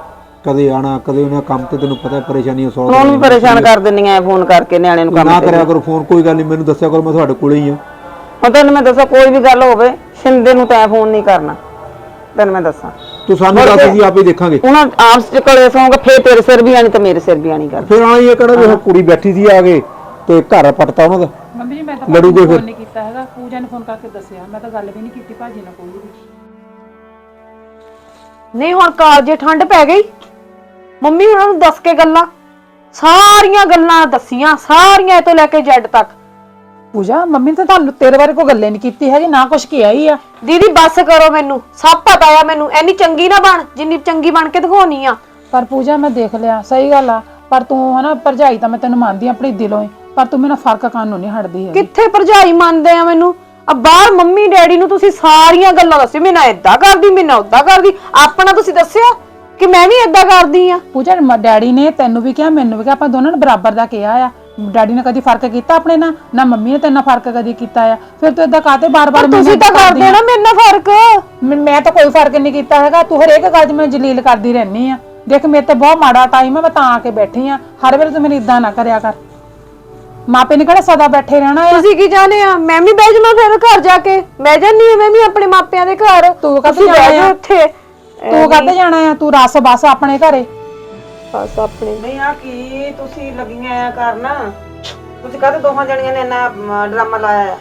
ਕਦੇ ਆਣਾ ਕਦੇ ਉਹਨਾਂ ਕੰਮ ਤੇ ਤੈਨੂੰ ਪਤਾ ਪਰੇਸ਼ਾਨੀਆਂ ਸੌ ਉਹਨੂੰ ਵੀ ਪਰੇਸ਼ਾਨ ਕਰ ਦਿੰਦੀਆਂ ਐ ਫੋਨ ਕਰਕੇ ਨਿਆਣੇ ਨੂੰ ਕੰਮ ਨਾ ਤੇ ਕਰਿਆ ਕਰੋ ਫੋਨ ਕੋਈ ਗੱਲ ਨਹੀਂ ਮੈਨੂੰ ਦੱਸਿਆ ਕਰੋ ਮੈਂ ਤੁਹਾਡੇ ਕੋਲੇ ਹੀ ਆ ਹੁਣ ਤੈਨੂੰ ਮੈਂ ਦੱਸਾਂ ਕੋਈ ਵੀ ਗੱਲ ਹੋਵੇ ਸ਼ਿੰਦੇ ਨੂੰ ਤੈਂ ਫੋਨ ਨਹੀਂ ਕਰਨਾ। ਤੈਨੂੰ ਮੈਂ ਦੱਸਾਂ। ਤੂੰ ਸਾਨੂੰ ਦੱਸ ਅਸੀਂ ਆਪੇ ਦੇਖਾਂਗੇ। ਉਹਨਾਂ ਆਪਸ ਚ ਕੋਲੇ ਸੌਂਗਾ ਫੇਰ ਤੇਰੇ ਸਿਰ ਵੀ ਆਣੀ ਤੇ ਮੇਰੇ ਸਿਰ ਵੀ ਆਣੀ ਕਰ ਫਿਰ ਆਣਾ ਇਹ ਕਿਹੜਾ ਵੀ ਉਹ ਕੁੜੀ ਬੈਠੀ ਸੀ ਆ ਕੇ ਤੇ ਘਰ ਪਟਤਾ ਉਹਨਾਂ ਦਾ। ਮੰਮੀ ਜੀ ਮੈਂ ਤਾਂ ਲੜੂਗੇ ਫੋਨ ਫਿਰ। ਨਹੀਂ ਕੀਤਾ ਹੈਗਾ ਪੂਜਾ ਨੇ ਫੋਨ ਕਰਕੇ ਦੱਸਿਆ। ਮੈਂ ਤਾਂ ਗੱਲ ਵੀ ਨਹੀਂ ਕੀਤੀ ਭਾਜੀ ਨਾਲ ਕੋਈ ਵੀ। ਨਹੀਂ ਹੁਣ ਕਾਲਜੇ ਠੰਡ ਪੈ ਗਈ। ਮੰਮੀ ਉਹਨਾਂ ਨੂੰ ਦੱਸ ਕੇ ਗੱਲਾਂ। ਸਾਰੀਆਂ ਗੱਲਾਂ ਦੱਸੀਆਂ ਸਾਰੀਆਂ ਤੋਂ ਲੈ ਕੇ ਜੈਡ ਤੱਕ। ਪੂਜਾ ਮੰਮੀ ਨੇ ਤਾਂ ਤੁਹਾਨੂੰ ਤੇਰੇ ਬਾਰੇ ਕੋਈ ਗੱਲੇ ਨਹੀਂ ਕੀਤੀ ਹੈਗੀ ਨਾ ਕੁਝ ਕਿਹਾ ਹੀ ਆ। ਦੀਦੀ ਬੱਸ ਕਰੋ ਮੈਨੂੰ। ਸਭ ਪਤਾ ਆ ਮੈਨੂੰ ਐਨੀ ਚੰਗੀ ਨਾ ਬਣ ਜਿੰਨੀ ਚੰਗੀ ਬਣ ਕੇ ਦਿਖਾਉਣੀ ਆ। ਪਰ ਪੂਜਾ ਮੈਂ ਦੇਖ ਲਿਆ ਸਹੀ ਗੱਲ ਆ। ਪਰ ਤੂੰ ਹਨਾ ਭਰਜਾਈ ਤਾਂ ਮੈਂ ਤੈਨੂੰ ਮੰਨਦੀ ਆ ਆਪਣੀ ਦਿਲੋਂ ਹੀ। ਪਰ ਤੂੰ ਮੇਰੇ ਫ਼ਰਕ ਕਾਨੂੰ ਨਹੀਂ ਹਟਦੀ ਹੈ ਕਿੱਥੇ ਭਰਜਾਈ ਮੰਨਦੇ ਆ ਮੈਨੂੰ? ਆ ਬਾਹਰ ਮੰਮੀ ਡੈਡੀ ਨੂੰ ਤੁਸੀਂ ਸਾਰੀਆਂ ਗੱਲਾਂ ਦੱਸੀ ਮੈਂ ਨਾ ਕਰਦੀ ਮੈਂ ਨਾ ਉਦਾਂ ਕਰਦੀ। ਆਪਣਾ ਤੁਸੀਂ ਦੱਸਿਆ? ਕਿ ਮੈਂ ਵੀ ਏਦਾਂ ਕਰਦੀ ਆ? ਪੂਜਾ ਮ- ਡੈਡੀ ਨੇ ਤੈਨੂੰ ਵੀ ਕਿਹਾ ਮੈਨੂੰ ਵੀ ਕਿਹਾ ਆਪਾਂ ਦੋਨਾਂ ਨੇ ਬਰਾਬਰ ਦਾ ਕਿਹਾ ਆ। ਡੈਡੀ ਨੇ ਕਦੀ ਫ਼ਰਕ ਕੀਤਾ ਆਪਣੇ ਨਾਲ? ਨਾ ਮੰਮੀ ਨੇ ਤੇਰੇ ਨਾਲ ਫ਼ਰਕ ਕਦੀ ਕੀਤਾ ਆ। ਫਿਰ ਤੂੰ ਏਦਾਂ ਕਾਤੇ ਬਾਰ-ਬਾਰ ਤੁਸੀਂ ਤਾਂ ਕਰਦੇ ਨਾ ਮੇਰੇ ਨਾਲ ਫ਼ਰਕ। ਮੈਂ ਮੈਂ ਤਾਂ ਕੋਈ ਫ਼ਰਕ ਨਹੀਂ ਕੀਤਾ ਹੈਗਾ। ਤੂੰ ਹਰੇਕ ਗੱਲ 'ਚ ਮੈਨੂੰ ਜਲੀਲ ਕਰਦੀ ਰਹਿਨੀ ਆ। ਦੇਖ ਮੇਰੇ ਤੇ ਬਹੁਤ ਮਾੜਾ ਟਾਈਮ ਆ ਮੈਂ ਤਾਂ ਆ ਕੇ ਬੈਠੀ ਆ। ਹਰ ਵੇਲੇ ਤੂੰ ਮੈਨੂੰ ਇਦਾਂ ਨਾ ਕਰਿਆ ਕਰ। ਮਾਪੇ ਨੇ ਕਿਹੜਾ ਸਦਾ ਬੈਠੇ ਰਹਿਣਾ ਆ? ਤੁਸੀਂ ਕੀ ਚਾਹੁੰਦੇ ਆ? ਮੈਂ ਵੀ ਬਹਿ ਜਾਵਾਂ ਫਿਰ ਘਰ ਜਾ ਕੇ। ਬਹਿ ਜਾਨੀ ਆ ਮੈਂ ਵੀ ਆਪਣੇ ਮਾਪਿਆਂ ਦੇ ਘਰ। ਤੂੰ ਕਾਹਤੇ ਤੁਸੀਂ ਬਹਿ ਜਾਣਾ ਜਾਓ ਆ? ਉੱਥੇ। ਤੂੰ ਕਾਹਤੇ ਜਾਣਾ ਆ? ਤੂੰ ਰਸ ਬਸ ਆਪਣੇ ਘਰੇ। ਬਸ ਆਪਣੇ। ਨਹੀਂ ਆ ਕੀ ਤੁਸੀਂ ਲੱਗੀਆਂ ਆ ਕਰਨਾ? ਤੁਸੀਂ ਕਾਹਦੇ ਦੋਹਾਂ ਜਣੀਆਂ ਨੇ ਇੰਨਾ ਡਰਾਮਾ ਲਾਇਆ ਆ?